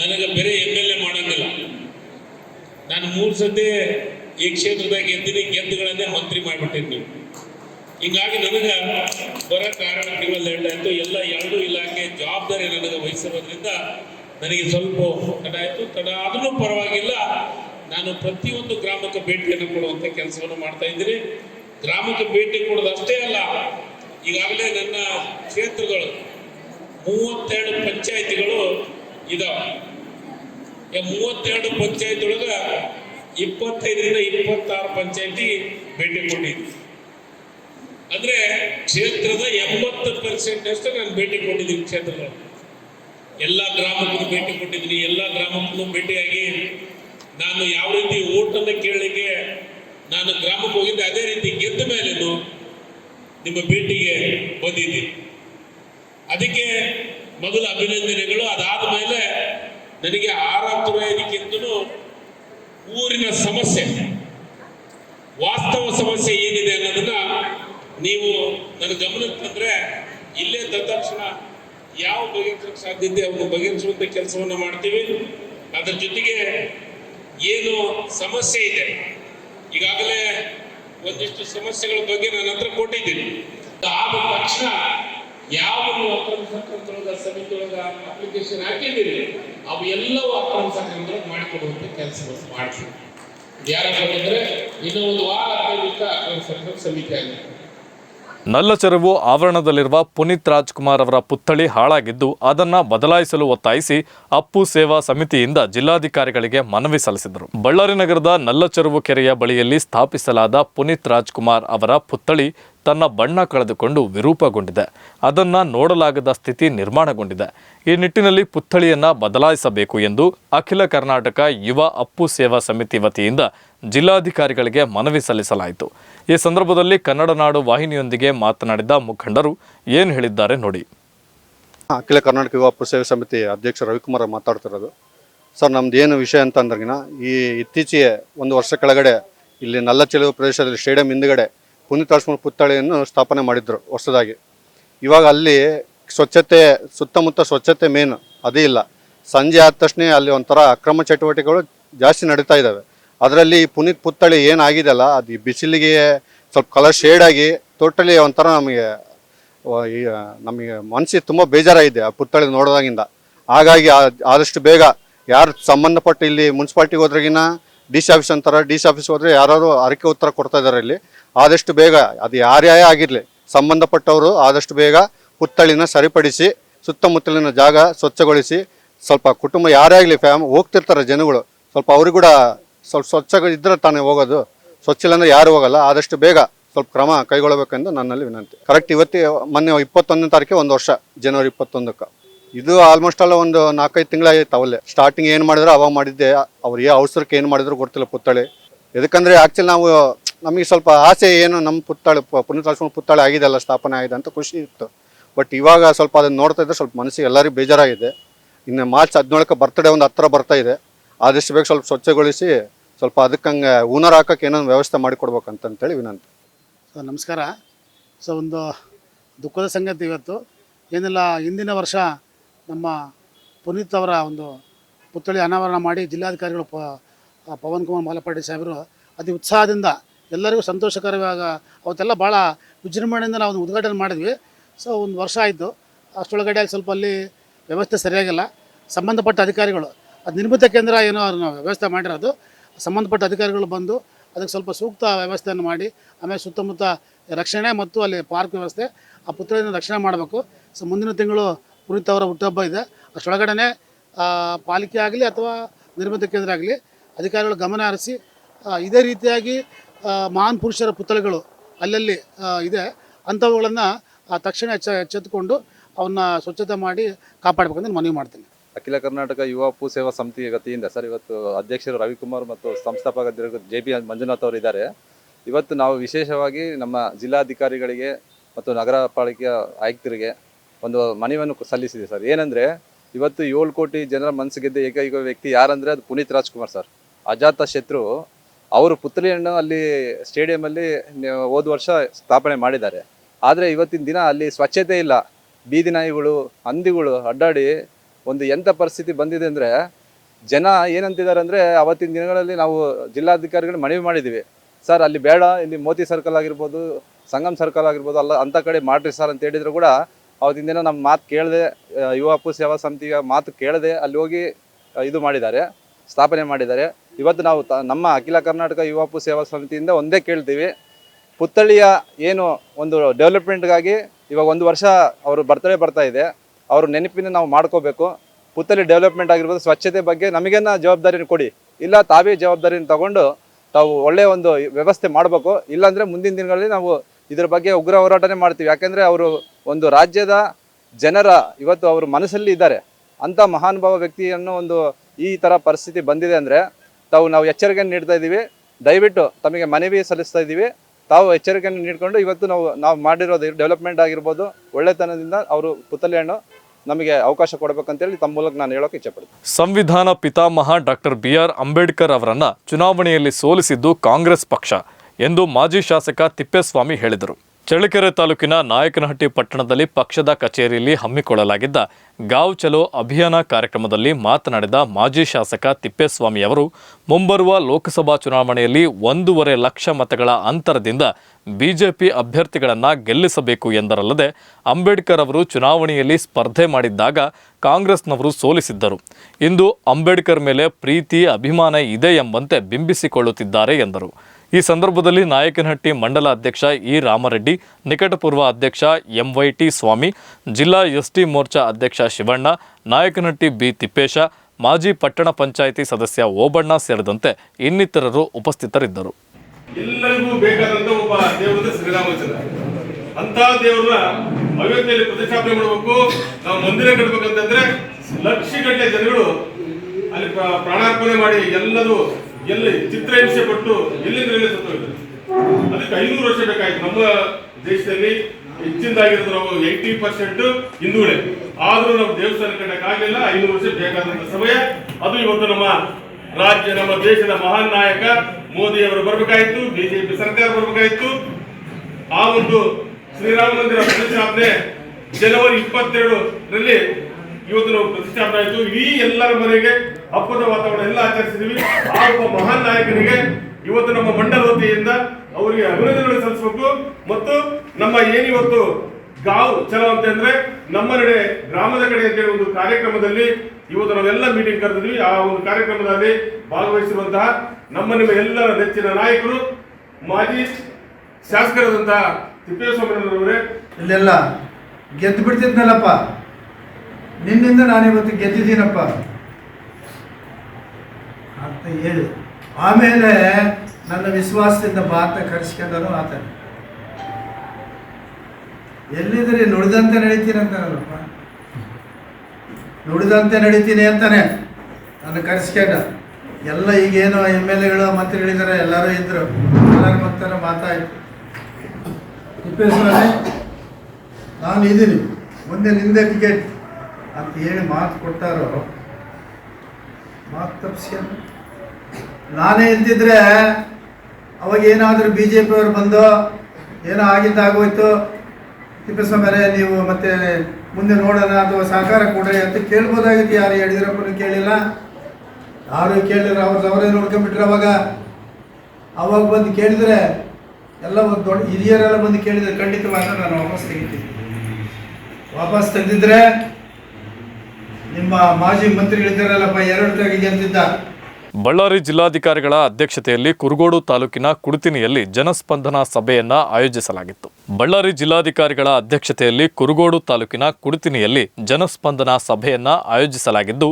ನನಗೆ ಬೇರೆ ಎಂ ಎಲ್ ಎ ಮಾಡಂಗಿಲ್ಲ. ನಾನು ಮೂರು ಸತಿ ಈ ಕ್ಷೇತ್ರದಾಗ ಗೆದ್ದಿನಿ ಗೆದ್ದುಗಳನ್ನೇ ಮಂತ್ರಿ ಮಾಡಿಬಿಟ್ಟಿದ್ದೀನಿ ಹಿಂಗಾಗಿ ನನಗೆ ಬರೋ ಕಾರಣ ತಿಂಗಳ ಲೇಟ್ ಆಯಿತು. ಎಲ್ಲ ಎರಡೂ ಇಲಾಖೆ ಜವಾಬ್ದಾರಿ ನನಗೆ ವಹಿಸಿರೋದ್ರಿಂದ ನನಗೆ ಸ್ವಲ್ಪ ತಡ ಆಯಿತು. ತಡ ಆದರೂ ಪರವಾಗಿಲ್ಲ. ನಾನು ಪ್ರತಿಯೊಂದು ಗ್ರಾಮಕ್ಕೆ ಭೇಟಿಯನ್ನು ಕೊಡುವಂಥ ಕೆಲಸವನ್ನು ಮಾಡ್ತಾ ಇದ್ದೀನಿ. ಗ್ರಾಮಕ್ಕೆ ಭೇಟಿ ಕೊಡೋದು ಅಷ್ಟೇ ಅಲ್ಲ, ಈಗಾಗಲೇ ನನ್ನ ಕ್ಷೇತ್ರಗಳು ಮೂವತ್ತೆರಡು ಪಂಚಾಯಿತಿಗಳು ಇದಾವೆ. ಮೂವತ್ತೆರಡು ಪಂಚಾಯತ್ ಒಳಗ ಇಪ್ಪತ್ತೈದರಿಂದ ಇಪ್ಪತ್ತಾರು ಪಂಚಾಯತಿ ಭೇಟಿ ಕೊಟ್ಟಿದ್ವಿ ಅಂದ್ರೆ ಕ್ಷೇತ್ರದ ಎಂಬತ್ತು ಪರ್ಸೆಂಟ್ ಅಷ್ಟು ನಾನು ಭೇಟಿ ಕೊಟ್ಟಿದ್ದೀನಿ ಕ್ಷೇತ್ರದ ಎಲ್ಲ ಗ್ರಾಮಕ್ಕೂ ಭೇಟಿ ಕೊಟ್ಟಿದ್ದೀನಿ, ಎಲ್ಲ ಗ್ರಾಮಕ್ಕೂ ಭೇಟಿಯಾಗಿ ನಾನು ಯಾವ ರೀತಿ ಓಟನ್ನು ಕೇಳಲಿಕ್ಕೆ ನಾನು ಗ್ರಾಮಕ್ಕೆ ಹೋಗಿದ್ದೆ, ಅದೇ ರೀತಿ ಗೆದ್ದ ಮೇಲೆ ನಿಮ್ಮ ಭೇಟಿಗೆ ಬಂದಿದ್ದೀನಿ. ಅದಕ್ಕೆ ಮೊದಲ ಅಭಿನಂದನೆಗಳು, ಅದಾದ ಮೇಲೆ ನನಗೆ ಆರಾಧನೆಗಿಂತಲೂ ಊರಿನ ಸಮಸ್ಯೆ, ವಾಸ್ತವ ಸಮಸ್ಯೆ ಏನಿದೆ ಅನ್ನೋದನ್ನ ನೀವು ನನ್ನ ಗಮನಕ್ಕೆ ತಂದ್ರೆ ಇಲ್ಲೇ ತಕ್ಷಣ ಯಾವ ಬಗೆಹರಿಸಕ್ಕೆ ಸಾಧ್ಯತೆ ಅವನು ಬಗೆಹರಿಸುವಂತ ಕೆಲಸವನ್ನು ಮಾಡ್ತೀವಿ. ಅದರ ಜೊತೆಗೆ ಏನು ಸಮಸ್ಯೆ ಇದೆ? ಈಗಾಗಲೇ ಒಂದಿಷ್ಟು ಸಮಸ್ಯೆಗಳ ಬಗ್ಗೆ ನನ್ನ ಹತ್ರ ಕೊಟ್ಟಿದ್ದೀನಿ. ಆದ ತಕ್ಷಣ ಯಾವ ಅಕ್ರಮ ಸಮಿತಿ ಒಳಗ ಅಪ್ಲಿಕೇಶನ್ ಹಾಕಿದ್ದೀರಿ, ಅವು ಎಲ್ಲವೂ ಅಕ್ರಮ ಸಂಕ್ರಮಣ ಮಾಡಿಕೊಡುವಂತ ಕೆಲಸವನ್ನು ಮಾಡ್ತೀವಿ. ಯಾರಪ್ಪ ಅಂದ್ರೆ ಇನ್ನೊಂದು ಒಂದು ವಾರ ಹದಿನೈದು ಅಕ್ರಮ ಸಮಿತಿ ಆಗಿದೆ ನಲ್ಲಚೆರುವು ಆವರಣದಲ್ಲಿರುವ ಪುನೀತ್ ರಾಜ್ಕುಮಾರ್ ಅವರ ಪುತ್ಥಳಿ ಹಾಳಾಗಿದ್ದು ಅದನ್ನು ಬದಲಾಯಿಸಲು ಒತ್ತಾಯಿಸಿ ಅಪ್ಪು ಸೇವಾ ಸಮಿತಿಯಿಂದ ಜಿಲ್ಲಾಧಿಕಾರಿಗಳಿಗೆ ಮನವಿ ಸಲ್ಲಿಸಿದರು. ಬಳ್ಳಾರಿ ನಗರದ ನಲ್ಲಚೆರುವು ಕೆರೆಯ ಬಳಿಯಲ್ಲಿ ಸ್ಥಾಪಿಸಲಾದ ಪುನೀತ್ ರಾಜ್ಕುಮಾರ್ ಅವರ ಪುತ್ಥಳಿ ತನ್ನ ಬಣ್ಣ ಕಳೆದುಕೊಂಡು ವಿರೂಪಗೊಂಡಿದೆ. ಅದನ್ನ ನೋಡಲಾಗದ ಸ್ಥಿತಿ ನಿರ್ಮಾಣಗೊಂಡಿದೆ. ಈ ನಿಟ್ಟಿನಲ್ಲಿ ಪುತ್ಥಳಿಯನ್ನ ಬದಲಾಯಿಸಬೇಕು ಎಂದು ಅಖಿಲ ಕರ್ನಾಟಕ ಯುವ ಅಪ್ಪು ಸೇವಾ ಸಮಿತಿ ವತಿಯಿಂದ ಜಿಲ್ಲಾಧಿಕಾರಿಗಳಿಗೆ ಮನವಿ ಸಲ್ಲಿಸಲಾಯಿತು. ಈ ಸಂದರ್ಭದಲ್ಲಿ ಕನ್ನಡ ನಾಡು ವಾಹಿನಿಯೊಂದಿಗೆ ಮಾತನಾಡಿದ ಮುಖಂಡರು ಏನು ಹೇಳಿದ್ದಾರೆ ನೋಡಿ. ಅಖಿಲ ಕರ್ನಾಟಕ ಯುವ ಸೇವೆ ಸಮಿತಿ ಅಧ್ಯಕ್ಷ ರವಿಕುಮಾರ್ ಮಾತಾಡ್ತಿರೋದು. ಸರ್, ನಮ್ದು ಏನು ವಿಷಯ ಅಂತ ಅಂದ್ರಗಿನ, ಈ ಇತ್ತೀಚೆಗೆ ಒಂದು ವರ್ಷ ಕೆಳಗಡೆ ಇಲ್ಲಿ ನಲ್ಲಚೆಲುವು ಪ್ರದೇಶದಲ್ಲಿ ಸ್ಟೇಡಿಯಂ ಹಿಂದ್ಗಡೆ ಪುನೀತ್ ಪುತ್ಥಳಿಯನ್ನು ಸ್ಥಾಪನೆ ಮಾಡಿದ್ರು ಹೊಸದಾಗಿ. ಇವಾಗ ಅಲ್ಲಿ ಸ್ವಚ್ಛತೆ, ಸುತ್ತಮುತ್ತ ಸ್ವಚ್ಛತೆ ಮೇನ್ ಅದೇ ಇಲ್ಲ. ಸಂಜೆ ಆದ ತಕ್ಷಣ ಅಲ್ಲಿ ಒಂಥರ ಅಕ್ರಮ ಚಟುವಟಿಕೆಗಳು ಜಾಸ್ತಿ ನಡೀತಾ ಇದ್ದಾವೆ. ಅದರಲ್ಲಿ ಪುನೀತ್ ಪುತ್ತಳಿ ಏನಾಗಿದೆಯಲ್ಲ, ಅದು ಈ ಬಿಸಿಲಿಗೆ ಸ್ವಲ್ಪ ಕಲರ್ ಶೇಡ್ ಆಗಿ ಟೋಟಲಿ ಒಂಥರ ನಮಗೆ ಈ ನಮಗೆ ಮನಸ್ಸಿಗೆ ತುಂಬ ಬೇಜಾರಾಗಿದೆ ಆ ಪುತ್ಥಳಿ ನೋಡಿದಾಗಿಂದ. ಹಾಗಾಗಿ ಆದಷ್ಟು ಬೇಗ ಯಾರು ಸಂಬಂಧಪಟ್ಟ ಇಲ್ಲಿ ಮುನ್ಸಿಪಾಲ್ಟಿಗೆ ಹೋದ್ರಗಿನ ಡಿ ಸಿ ಆಫೀಸ್ ಅಂತಾರೆ, ಡಿ ಸಿ ಆಫೀಸ್ ಹೋದರೆ ಯಾರು ಅರಕೆ ಉತ್ತರ ಕೊಡ್ತಾ ಇದ್ದಾರೆ ಇಲ್ಲಿ. ಆದಷ್ಟು ಬೇಗ, ಅದು ಯಾರ್ಯಾರೇ ಆಗಿರಲಿ, ಸಂಬಂಧಪಟ್ಟವರು ಆದಷ್ಟು ಬೇಗ ಪುತ್ಥಳಿನ ಸರಿಪಡಿಸಿ, ಸುತ್ತಮುತ್ತಲಿನ ಜಾಗ ಸ್ವಚ್ಛಗೊಳಿಸಿ, ಸ್ವಲ್ಪ ಕುಟುಂಬ ಯಾರೇ ಆಗಲಿ, ಫ್ಯಾಮ್, ಹೋಗ್ತಿರ್ತಾರೆ ಜನಗಳು. ಸ್ವಲ್ಪ ಅವ್ರಿಗೂ ಕೂಡ ಸ್ವಲ್ಪ ಸ್ವಚ್ಛ ಇದ್ರೆ ತಾನೇ ಹೋಗೋದು. ಸ್ವಚ್ಛ ಇಲ್ಲ ಅಂದ್ರೆ ಯಾರು ಹೋಗಲ್ಲ. ಆದಷ್ಟು ಬೇಗ ಸ್ವಲ್ಪ ಕ್ರಮ ಕೈಗೊಳ್ಳಬೇಕೆಂದು ನನ್ನಲ್ಲಿ ವಿನಂತಿ. ಕರೆಕ್ಟ್ ಇವತ್ತೇ, ಮೊನ್ನೆ ಇಪ್ಪತ್ತೊಂದನೇ ತಾರೀಕು ಒಂದು ವರ್ಷ, ಜನವರಿ ಇಪ್ಪತ್ತೊಂದಕ್ಕೆ. ಇದು ಆಲ್ಮೋಸ್ಟ್ ಅಲ್ಲ ಒಂದು ನಾಲ್ಕೈದು ತಿಂಗಳಾಗಿತ್ತು ಅವಲ್ಲೇ. ಸ್ಟಾರ್ಟಿಂಗ್ ಏನು ಮಾಡಿದ್ರು ಅವಾಗ ಮಾಡಿದ್ದೆ. ಅವ್ರು ಯಾವ ಅವಸರಕ್ಕೆ ಏನು ಮಾಡಿದ್ರು ಗೊತ್ತಿಲ್ಲ ಪುತ್ಥಳಿ. ಎದಕ್ಕಂದರೆ ಆ್ಯಕ್ಚುಲಿ ನಾವು ನಮಗೆ ಸ್ವಲ್ಪ ಆಸೆ ಏನು ನಮ್ಮ ಪುತ್ತಾಳೆ ಪ- ಪುನೀತ್ ಆಗಿದೆ ಆಗಿದೆಲ್ಲ ಸ್ಥಾಪನೆ ಆಗಿದೆ ಅಂತ ಖುಷಿ ಇತ್ತು. ಬಟ್ ಇವಾಗ ಸ್ವಲ್ಪ ಅದನ್ನು ನೋಡ್ತಾ ಇದ್ರೆ ಸ್ವಲ್ಪ ಮನಸ್ಸಿಗೆ ಎಲ್ಲರಿಗೂ ಬೇಜಾರಾಗಿದೆ. ಇನ್ನು ಮಾರ್ಚ್ ಹದಿನೇಳಕ್ಕೆ ಬರ್ತಡೇ ಒಂದು ಹತ್ತಿರ ಬರ್ತಾ ಇದೆ. ಆದಷ್ಟು ಬೇಗ ಸ್ವಲ್ಪ ಸ್ವಚ್ಛಗೊಳಿಸಿ ಸ್ವಲ್ಪ ಅದಕ್ಕಂಗೆ ಹಂಗೆ ಹಾಕಕ್ಕೆ ಏನೋ ಒಂದು ವ್ಯವಸ್ಥೆ ಮಾಡಿಕೊಡ್ಬೇಕಂತಂತೇಳಿ ವಿನಂತಿ. ಸೊ ನಮಸ್ಕಾರ. ಸೊ ಒಂದು ದುಃಖದ ಸಂಗತಿ ಇವತ್ತು. ಏನಿಲ್ಲ ಹಿಂದಿನ ವರ್ಷ ನಮ್ಮ ಪುನೀತ್ ಅವರ ಒಂದು ಪುತ್ಥಳಿ ಅನಾವರಣ ಮಾಡಿ ಜಿಲ್ಲಾಧಿಕಾರಿಗಳು ಪವನ್ ಕುಮಾರ್ ಮಾಲಪಾಟಿ ಸಾಹೇಬರು ಅತಿ ಉತ್ಸಾಹದಿಂದ ಎಲ್ಲರಿಗೂ ಸಂತೋಷಕರವಾಗ ಅವತ್ತೆಲ್ಲ ಭಾಳ ವಿಜೃಂಭಣೆಯಿಂದ ನಾವು ಒಂದು ಉದ್ಘಾಟನೆ ಮಾಡಿದ್ವಿ. ಸೊ ಒಂದು ವರ್ಷ ಆಯಿತು. ಅಷ್ಟೊಳಗಡೆ ಅಲ್ಲಿ ಸ್ವಲ್ಪ ಅಲ್ಲಿ ವ್ಯವಸ್ಥೆ ಸರಿಯಾಗಿಲ್ಲ. ಸಂಬಂಧಪಟ್ಟ ಅಧಿಕಾರಿಗಳು, ಅದು ನಿರ್ಮಿತ ಕೇಂದ್ರ ಏನೋ ವ್ಯವಸ್ಥೆ ಮಾಡಿರೋದು. ಸಂಬಂಧಪಟ್ಟ ಅಧಿಕಾರಿಗಳು ಬಂದು ಅದಕ್ಕೆ ಸ್ವಲ್ಪ ಸೂಕ್ತ ವ್ಯವಸ್ಥೆಯನ್ನು ಮಾಡಿ, ಆಮೇಲೆ ಸುತ್ತಮುತ್ತ ರಕ್ಷಣೆ ಮತ್ತು ಅಲ್ಲಿ ಪಾರ್ಕ್ ವ್ಯವಸ್ಥೆ, ಆ ಪುತ್ರದಿಂದ ರಕ್ಷಣೆ ಮಾಡಬೇಕು. ಸೊ, ಮುಂದಿನ ತಿಂಗಳು ಪುನೀತ್ ಅವರ ಹುಟ್ಟುಹಬ್ಬ ಇದೆ. ಅಷ್ಟೊಳಗಡೆ ಪಾಲಿಕೆ ಆಗಲಿ ಅಥವಾ ನಿರ್ಮಿತ ಕೇಂದ್ರ ಆಗಲಿ ಅಧಿಕಾರಿಗಳು ಗಮನ ಹರಿಸಿ ಇದೇ ರೀತಿಯಾಗಿ ಮಹಾನ್ ಪುರುಷರ ಪುತ್ಥಳಿಗಳು ಅಲ್ಲಲ್ಲಿ ಇದೆ. ಅಂಥವುಗಳನ್ನು ತಕ್ಷಣ ಎಚ್ಚ, ಎಚ್ಚೆತ್ತುಕೊಂಡು ಅವನ್ನ ಸ್ವಚ್ಛತೆ ಮಾಡಿ ಕಾಪಾಡಬೇಕಂತ ಮನವಿ ಮಾಡ್ತೀನಿ. ಅಖಿಲ ಕರ್ನಾಟಕ ಯುವ ಪೂ ಸೇವಾ ಸಮಿತಿ ವತಿಯಿಂದ, ಸರ್, ಇವತ್ತು ಅಧ್ಯಕ್ಷರು ರವಿಕುಮಾರ್ ಮತ್ತು ಸಂಸ್ಥಾಪಕ ನಿರ್ದೇಶಕ ಜೆ ಪಿ ಮಂಜುನಾಥ್ ಅವರು ಇದ್ದಾರೆ. ಇವತ್ತು ನಾವು ವಿಶೇಷವಾಗಿ ನಮ್ಮ ಜಿಲ್ಲಾಧಿಕಾರಿಗಳಿಗೆ ಮತ್ತು ನಗರ ಪಾಲಿಕೆಯ ಆಯುಕ್ತರಿಗೆ ಒಂದು ಮನವಿಯನ್ನು ಸಲ್ಲಿಸಿದೆ, ಸರ್. ಏನಂದರೆ, ಇವತ್ತು ಏಳು ಕೋಟಿ ಜನರ ಮನಸ್ಸು ಗೆದ್ದ ಏಕೈಕ ವ್ಯಕ್ತಿ ಯಾರಂದರೆ ಅದು ಪುನೀತ್ ರಾಜ್ಕುಮಾರ್, ಸರ್. ಅಜಾತ ಶತ್ರು ಅವರು ಪುತ್ರಿಯನ್ನು ಅಲ್ಲಿ ಸ್ಟೇಡಿಯಮಲ್ಲಿ ಹೋದ ವರ್ಷ ಸ್ಥಾಪನೆ ಮಾಡಿದ್ದಾರೆ. ಆದರೆ ಇವತ್ತಿನ ದಿನ ಅಲ್ಲಿ ಸ್ವಚ್ಛತೆ ಇಲ್ಲ. ಬೀದಿ ನಾಯಿಗಳು, ಹಂದಿಗಳು ಅಡ್ಡಾಡಿ ಒಂದು ಎಂಥ ಪರಿಸ್ಥಿತಿ ಬಂದಿದೆ ಅಂದರೆ ಜನ ಏನಂತಿದ್ದಾರೆ ಅಂದರೆ ಅವತ್ತಿನ ದಿನಗಳಲ್ಲಿ ನಾವು ಜಿಲ್ಲಾಧಿಕಾರಿಗಳು ಮನವಿ ಮಾಡಿದ್ದೀವಿ ಸರ್, ಅಲ್ಲಿ ಬೇಡ, ಇಲ್ಲಿ ಮೋತಿ ಸರ್ಕಲ್ ಆಗಿರ್ಬೋದು, ಸಂಗಮ್ ಸರ್ಕಲ್ ಆಗಿರ್ಬೋದು, ಅಲ್ಲ ಅಂಥ ಕಡೆ ಮಾಡಿರಿ ಸರ್ ಅಂತ ಹೇಳಿದ್ರು ಕೂಡ ಅವತ್ತಿನ ದಿನ ನಮ್ಮ ಮಾತು ಕೇಳದೆ ಅಪ್ಪು ಸೇವಾ ಸಮಿತಿಯ ಮಾತು ಕೇಳದೆ ಅಲ್ಲಿ ಹೋಗಿ ಇದು ಮಾಡಿದ್ದಾರೆ, ಸ್ಥಾಪನೆ ಮಾಡಿದ್ದಾರೆ. ಇವತ್ತು ನಾವು ನಮ್ಮ ಅಖಿಲ ಕರ್ನಾಟಕ ಯುವ ಅಪ್ಪು ಸೇವಾ ಸಮಿತಿಯಿಂದ ಒಂದೇ ಕೇಳ್ತೀವಿ. ಪುತ್ಥಳಿಯ ಏನು ಒಂದು ಡೆವಲಪ್ಮೆಂಟ್ಗಾಗಿ ಇವಾಗ ಒಂದು ವರ್ಷ ಅವರು ಬರ್ತಡೇ ಬರ್ತಾ ಇದೆ. ಅವ್ರ ನೆನಪಿನ ನಾವು ಮಾಡ್ಕೋಬೇಕು. ಪುತ್ತಳಿ ಡೆವಲಪ್ಮೆಂಟ್ ಆಗಿರ್ಬೋದು, ಸ್ವಚ್ಛತೆ ಬಗ್ಗೆ ನಮಗೇನ ಜವಾಬ್ದಾರಿನ ಕೊಡಿ. ಇಲ್ಲ, ತಾವೇ ಜವಾಬ್ದಾರಿನ ತಗೊಂಡು ತಾವು ಒಳ್ಳೆಯ ಒಂದು ವ್ಯವಸ್ಥೆ ಮಾಡಬೇಕು. ಇಲ್ಲಾಂದರೆ ಮುಂದಿನ ದಿನಗಳಲ್ಲಿ ನಾವು ಇದ್ರ ಬಗ್ಗೆ ಉಗ್ರ ಹೋರಾಟನೆ ಮಾಡ್ತೀವಿ. ಯಾಕೆಂದರೆ ಅವರು ಒಂದು ರಾಜ್ಯದ ಜನರ ಇವತ್ತು ಅವರು ಮನಸ್ಸಲ್ಲಿ ಇದ್ದಾರೆ. ಅಂಥ ಮಹಾನುಭಾವ ವ್ಯಕ್ತಿಯನ್ನು ಒಂದು ಈ ಥರ ಪರಿಸ್ಥಿತಿ ಬಂದಿದೆ ಅಂದರೆ ತಾವು ನಾವು ಎಚ್ಚರಿಕೆಯನ್ನು ನೀಡ್ತಾ ಇದ್ದೀವಿ. ದಯವಿಟ್ಟು ತಮಗೆ ಮನವಿ ಸಲ್ಲಿಸ್ತಾ ಇದ್ದೀವಿ. ತಾವು ಎಚ್ಚರಿಕೆಯನ್ನು ನೀಡಿಕೊಂಡು ಇವತ್ತು ನಾವು ನಾವು ಮಾಡಿರೋದು ಡೆವಲಪ್ಮೆಂಟ್ ಆಗಿರ್ಬೋದು, ಒಳ್ಳೆತನದಿಂದ ಅವರು ಪುತ್ತಳಿಯನ್ನು ನಮಗೆ ಅವಕಾಶ ಕೊಡಬೇಕಂತೇಳಿ ತಮ್ಮ ಮೂಲಕ ನಾನು ಹೇಳೋಕೆ ಇಚ್ಛೆಪಡ್ತೀನಿ. ಸಂವಿಧಾನ ಪಿತಾಮಹ ಡಾಕ್ಟರ್ ಬಿ ಆರ್ ಅಂಬೇಡ್ಕರ್ ಅವರನ್ನು ಚುನಾವಣೆಯಲ್ಲಿ ಸೋಲಿಸಿದ್ದು ಕಾಂಗ್ರೆಸ್ ಪಕ್ಷ ಎಂದು ಮಾಜಿ ಶಾಸಕ ತಿಪ್ಪೇಸ್ವಾಮಿ ಹೇಳಿದರು. ಚಳ್ಳಕೆರೆ ತಾಲೂಕಿನ ನಾಯಕನಹಟ್ಟಿ ಪಟ್ಟಣದಲ್ಲಿ ಪಕ್ಷದ ಕಚೇರಿಯಲ್ಲಿ ಹಮ್ಮಿಕೊಳ್ಳಲಾಗಿದ್ದ ಗಾವ್ ಚಲೋ ಅಭಿಯಾನ ಕಾರ್ಯಕ್ರಮದಲ್ಲಿ ಮಾತನಾಡಿದ ಮಾಜಿ ಶಾಸಕ ತಿಪ್ಪೇಸ್ವಾಮಿ ಅವರು, ಮುಂಬರುವ ಲೋಕಸಭಾ ಚುನಾವಣೆಯಲ್ಲಿ ಒಂದೂವರೆ ಲಕ್ಷ ಮತಗಳ ಅಂತರದಿಂದ ಬಿಜೆಪಿ ಅಭ್ಯರ್ಥಿಗಳನ್ನು ಗೆಲ್ಲಿಸಬೇಕು ಎಂದರಲ್ಲದೆ, ಅಂಬೇಡ್ಕರ್ ಅವರು ಚುನಾವಣೆಯಲ್ಲಿ ಸ್ಪರ್ಧೆ ಮಾಡಿದ್ದಾಗ ಕಾಂಗ್ರೆಸ್ನವರು ಸೋಲಿಸಿದ್ದರು. ಇಂದು ಅಂಬೇಡ್ಕರ್ ಮೇಲೆ ಪ್ರೀತಿ, ಅಭಿಮಾನ ಇದೆ ಎಂಬಂತೆ ಬಿಂಬಿಸಿಕೊಳ್ಳುತ್ತಿದ್ದಾರೆ ಎಂದರು. ಈ ಸಂದರ್ಭದಲ್ಲಿ ನಾಯಕನಹಟ್ಟಿ ಮಂಡಲ ಅಧ್ಯಕ್ಷ ಇ ರಾಮರೆಡ್ಡಿ, ನಿಕಟಪೂರ್ವ ಅಧ್ಯಕ್ಷ ಎಂವೈಟಿ ಸ್ವಾಮಿ, ಜಿಲ್ಲಾ ಎಸ್ಟಿ ಮೋರ್ಚಾ ಅಧ್ಯಕ್ಷ ಶಿವಣ್ಣ, ನಾಯಕನಹಟ್ಟಿ ಬಿ ತಿಪ್ಪೇಶ, ಮಾಜಿ ಪಟ್ಟಣ ಪಂಚಾಯಿತಿ ಸದಸ್ಯ ಓಬಣ್ಣ ಸೇರಿದಂತೆ ಇನ್ನಿತರರು ಉಪಸ್ಥಿತರಿದ್ದರು. ಎಲ್ಲರಿಗೂ ಬೇಕಾದಂತ ಒಬ್ಬ ದೇವರು ಶ್ರೀರಾಮಚಂದ್ರ. ಅಂತ ದೇವ್ರನ್ನ ಅಯೋಧ್ಯೆಯಲ್ಲಿ ಪ್ರತಿಷ್ಠಾಪನೆ ಮಾಡಬೇಕು, ನಾವು ಮಂದಿರ ಕಟ್ಟಬೇಕಂತಂದ್ರೆ ಲಕ್ಷಗಟ್ಟಲೆ ಜನಗಳು ಅಲ್ಲಿ ಪ್ರ- ಪ್ರಾಣಾರ್ಪಣೆ ಮಾಡಿ ಎಲ್ಲರೂ ಎಲ್ಲಿ ಚಿತ್ರಹಿಂಸೆ ಪಟ್ಟು ಎಲ್ಲಿಂದ ಎಲ್ಲಿ ಅದಕ್ಕೆ ಐನೂರು ವರ್ಷ ಬೇಕಾಯ್ತು. ನಮ್ಮ ದೇಶದಲ್ಲಿ ಹೆಚ್ಚಿನದಾಗಿರೋದು ಏಯ್ಟಿ ಪರ್ಸೆಂಟ್ ಹಿಂದೂಗಳೇ. ಆದರೂ ನಾವು ದೇವಸ್ಥಾನ ಕಟ್ಟಕ್ಕೆ ಆಗಲಿಲ್ಲ, ಐನೂರು ವರ್ಷ ಬೇಕಾದಂತ ಸಮಯ. ಅದು ಇವತ್ತು ನಮ್ಮ ರಾಜ್ಯ, ನಮ್ಮ ದೇಶದ ಮಹಾನ್ ನಾಯಕ ಮೋದಿ ಅವರು ಬರ್ಬೇಕಾಯ್ತು, ಬಿಜೆಪಿ ಸರ್ಕಾರ ಬರ್ಬೇಕಾಯ್ತು. ಆ ಒಂದು ಶ್ರೀರಾಮ ಮಂದಿರ ಪ್ರತಿಷ್ಠಾಪನೆ ಜನವರಿ ಇಪ್ಪತ್ತೆರಡರಲ್ಲಿ ಇವತ್ತು ನಾವು ಪ್ರತಿಷ್ಠಾಪನೆ ಆಯಿತು. ಈ ಎಲ್ಲರ ಮನೆಗೆ ಹಬ್ಬದ ವಾತಾವರಣ ಎಲ್ಲ ಆಚರಿಸಿದ್ವಿ. ಆ ಒಬ್ಬ ಮಹಾನ್ ನಾಯಕನಿಗೆ ಇವತ್ತು ನಮ್ಮ ಮಂಡಲ ವತಿಯಿಂದ ಅವರಿಗೆ ಅಭಿನಂದನೆಗಳು ಸಲ್ಲಿಸಬೇಕು. ಮತ್ತು ನಮ್ಮ ಏನಿವತ್ತು ಗಾವ್ ಚಲೋ ಅಂತ ಅಂದ್ರೆ ನಮ್ಮ ನಡೆ ಗ್ರಾಮದ ಕಡೆ ಅಂತೇಳಿ ಒಂದು ಕಾರ್ಯಕ್ರಮದಲ್ಲಿ ಇವತ್ತು ನಾವೆಲ್ಲ ಮೀಟಿಂಗ್ ಕರೆದಿದ್ವಿ. ಆ ಒಂದು ಕಾರ್ಯಕ್ರಮದಲ್ಲಿ ಭಾಗವಹಿಸಿರುವಂತಹ ನಮ್ಮ ನಿಮ್ಮ ಎಲ್ಲರ ನೆಚ್ಚಿನ ನಾಯಕರು ಮಾಜಿ ಶಾಸಕರಾದಂತಹ ತಿಪ್ಪೇಸ್ವಾಮಿರವರೇ. ಇಲ್ಲೆಲ್ಲ ಗೆದ್ದು ಬಿಡ್ತಿದ್ನಲ್ಲಪ್ಪ. ನಿನ್ನಿಂದ ನಾನಿವತ್ತು ಗೆದ್ದಿದ್ದೀನಪ್ಪ. ಅಂತ ಹೇಳಿ ಆಮೇಲೆ ನನ್ನ ವಿಶ್ವಾಸದಿಂದ ಭಾರತ ಕರೆಸ್ಕೊಂಡನು ಆತ ಎಲ್ಲಿದ್ರಿ ನುಡಿದಂತೆ ನಡೀತೀನಿ ನಡೀತೀರಂತಾರಲ್ಲಪ್ಪ ನುಡಿದಂತೆ ನಡೀತೀನಿ ಅಂತಾನೆ ನನ್ನ ಕರೆಸ್ಕೊಂಡ. ಎಲ್ಲ ಈಗೇನು ಎಂ ಎಲ್ ಎಗಳು ಮಂತ್ರಿಗಳಿದ್ದಾರೆ, ಎಲ್ಲರೂ ಇದ್ದರು ಎಲ್ಲರ ಮತ್ತಾರ ಮಾತಾಯ್ತು. ತಿಪ್ಪೇಸ್ವಾಮಿ ನಾನು ಇದ್ದೀನಿ. ಮುಂದೆ ನಿಂದೆ ಟಿಕೆಟ್ ಅಂತ ಹೇಳಿ ಮಾತು ಕೊಟ್ಟಾರೋ? ಮಾತು ತಪ್ಪಿಸ್ಕೊಂಡು. ನಾನೇ ಇಲ್ದಿದ್ರೆ ಅವಾಗ ಏನಾದರೂ ಬಿ ಜೆ ಪಿಯವ್ರು ಬಂದು ಏನೋ ಆಗಿದ್ದು ಆಗೋಯ್ತು ಮೇಲೆ ನೀವು ಮತ್ತೆ ಮುಂದೆ ನೋಡೋಣ ಅಥವಾ ಸಹಕಾರ ಕೊಡ್ರಿ ಅಂತ ಕೇಳ್ಬೋದಾಗಿತ್ತು ಯಾರು ಯಡಿಯೂರಪ್ಪನ ಕೇಳಿಲ್ಲ. ಯಾರು ಕೇಳಿಲ್ಲ ಅವ್ರದ್ದು ಅವರೇ ನೋಡ್ಕೊಂಡ್ಬಿಟ್ರೆ ಅವಾಗ. ಅವಾಗ ಬಂದು ಕೇಳಿದ್ರೆ ಎಲ್ಲ ಒಂದು ದೊಡ್ಡ ಹಿರಿಯರೆಲ್ಲ ಬಂದು ಕೇಳಿದರೆ ಖಂಡಿತವಾಗ ನಾನು ವಾಪಸ್ ತೆಗಿತೀನಿ. ವಾಪಸ್ ತೆಗೆದಿದ್ರೆ ನಿಮ್ಮ ಮಾಜಿ ಮಂತ್ರಿಗಳಿದ್ದಾರಲ್ಲಪ್ಪ, ಎರಡು ತೆಗೆ ಗೆದ್ದಿದ್ದ ಬಳ್ಳಾರಿ ಜಿಲ್ಲಾಧಿಕಾರಿಗಳ ಅಧ್ಯಕ್ಷತೆಯಲ್ಲಿ ಕುರುಗೋಡು ತಾಲೂಕಿನ ಕುಡುತಿನಿಯಲ್ಲಿ ಜನಸ್ಪಂದನ ಸಭೆಯನ್ನ ಆಯೋಜಿಸಲಾಗಿತ್ತು. ಬಳ್ಳಾರಿ ಜಿಲ್ಲಾಧಿಕಾರಿಗಳ ಅಧ್ಯಕ್ಷತೆಯಲ್ಲಿ ಕುರುಗೋಡು ತಾಲೂಕಿನ ಕುಡುತಿನಿಯಲ್ಲಿ ಜನಸ್ಪಂದನ ಸಭೆಯನ್ನ ಆಯೋಜಿಸಲಾಗಿದ್ದು,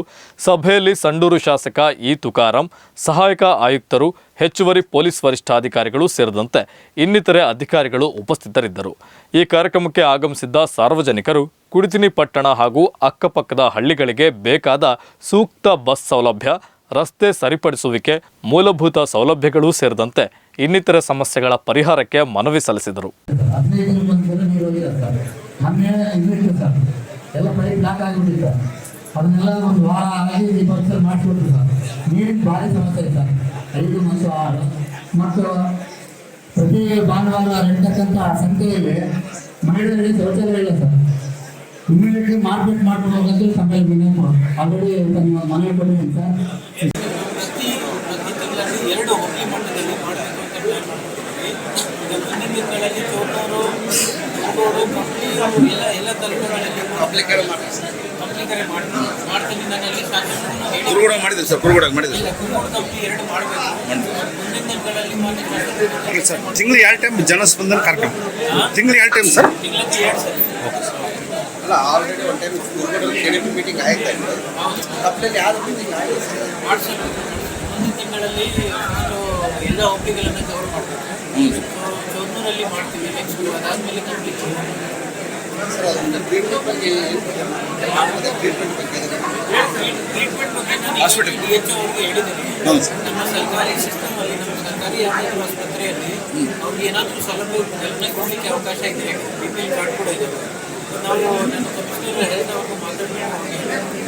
ಸಭೆಯಲ್ಲಿ ಸಂಡೂರು ಶಾಸಕ ಇ ತುಕಾರಾಂ, ಸಹಾಯಕ ಆಯುಕ್ತರು, ಹೆಚ್ಚುವರಿ ಪೊಲೀಸ್ ವರಿಷ್ಠಾಧಿಕಾರಿಗಳು ಸೇರಿದಂತೆ ಇನ್ನಿತರೆ ಅಧಿಕಾರಿಗಳು ಉಪಸ್ಥಿತರಿದ್ದರು. ಈ ಕಾರ್ಯಕ್ರಮಕ್ಕೆ ಆಗಮಿಸಿದ್ದ ಸಾರ್ವಜನಿಕರು ಕುಡಿತಿನಿ ಪಟ್ಟಣ ಹಾಗೂ ಅಕ್ಕಪಕ್ಕದ ಹಳ್ಳಿಗಳಿಗೆ ಬೇಕಾದ ಸೂಕ್ತ ಬಸ್ ಸೌಲಭ್ಯ ರಸ್ತೆ ಸರಿಪಡಿಸುವಿಕೆ, ಮೂಲಭೂತ ಸೌಲಭ್ಯಗಳೂ ಸೇರಿದಂತೆ ಇನ್ನಿತರೆ ಸಮಸ್ಯೆಗಳ ಪರಿಹಾರಕ್ಕೆ ಮನವಿ ಸಲ್ಲಿಸಿದರು. ಪ್ರತಿ ಭಾನುವಾರ ಸಂಖ್ಯೆಯಲ್ಲಿ ಮಹಿಳೆಯರಿಗೆ ಶೌಚಾಲಯ ಇಲ್ಲ ಸರ್. ಇಮಿಡಿಯೇಟ್ಲಿ ಮಾರ್ಕೆಟ್ ಮಾಡ್ಕೊಂಡು ಹೋಗೋದು ಸಮಯ ಮಿನಿಮಮ್ ಆಲ್ರೆಡಿ ನೀವು ಮನವಿ ಕೊಟ್ಟಿದ್ದೀನಿ ಸರ್ ಪ್ರತಿ ತಿಂಗಳಲ್ಲಿ ಎರಡು ಮಟ್ಟದಲ್ಲಿ ಮಾಡಬೇಕು ಅಂತ ಪ್ಲಾನ್ ಈಗ ಮುಂದಿನ ದಿನಗಳಲ್ಲಿ ಎಲ್ಲ ಎಲ್ಲ ತಾಲೂಕುಗಳಲ್ಲಿ ಮಾಡ್ತೀನಿ ಸರ್ ಕುರುಗೂಡ ಇಲ್ಲ ಕಂಪ್ಲಿ ಎರಡು ಮಾಡಬೇಕು. ಮುಂದಿನ ದಿನಗಳಲ್ಲಿ ಸರ್ ತಿಂಗಳು ಎರಡು ಟೈಮ್ ಜನಸ್ಪಂದನ ಕಾರ್ಯಕ್ರಮ. ತಿಂಗಳು ಎರಡು ಟೈಮ್ ಸರ್. ತಿಂಗಳು ಎರಡು ಸರಿ. ಅಲ್ಲ already one time school K D P meeting ಆಯ್ತಾ ಇದೆ ತಪ್ಪಲ್ಲಿ ಯಾರು ಮೀಟಿಂಗ್ ಆಗಿದೆ ಮುಂದಿನ ತಿಂಗಳಲ್ಲಿ ಎಲ್ಲ ಒಪ್ಪಿಗೆಗಳನ್ನು ಕವರ್ ಮಾಡಬೇಕು. ಚೌದೂರಲ್ಲಿ ಮಾಡ್ತೀವಿ ನೆಕ್ಸ್ಟ್ ಅದಾದಮೇಲೆ ಕಂಪ್ಲೀಟ್ ಸರ್ ಅದೊಂದು ಟ್ರೀಟ್ಮೆಂಟ್ ಬಗ್ಗೆ ಟ್ರೀಟ್ಮೆಂಟ್ ಬಗ್ಗೆ ಟ್ರೀಟ್ಮೆಂಟ್ ಬಗ್ಗೆ ನಾನು ಎಚ್ ಅವ್ರಿಗೆ ಹೇಳಿದ್ದೀನಿ. ನಮ್ಮ ಸರ್ಕಾರಿ ಸಿಸ್ಟಮ್ ಅಲ್ಲಿ ನಮ್ಮ ಸರ್ಕಾರಿ ಆರೋಗ್ಯ ಆಸ್ಪತ್ರೆಯಲ್ಲಿ ಅವ್ರಿಗೆ ಏನಾದರೂ ಸೌಲಭ್ಯ ಕೊಡಲಿಕ್ಕೆ ಅವಕಾಶ ಇದೆ ಬಿ ಪಿ ಎಲ್ ಕಾರ್ಡ್ ಕೂಡ ಇದೆ. ನಾವು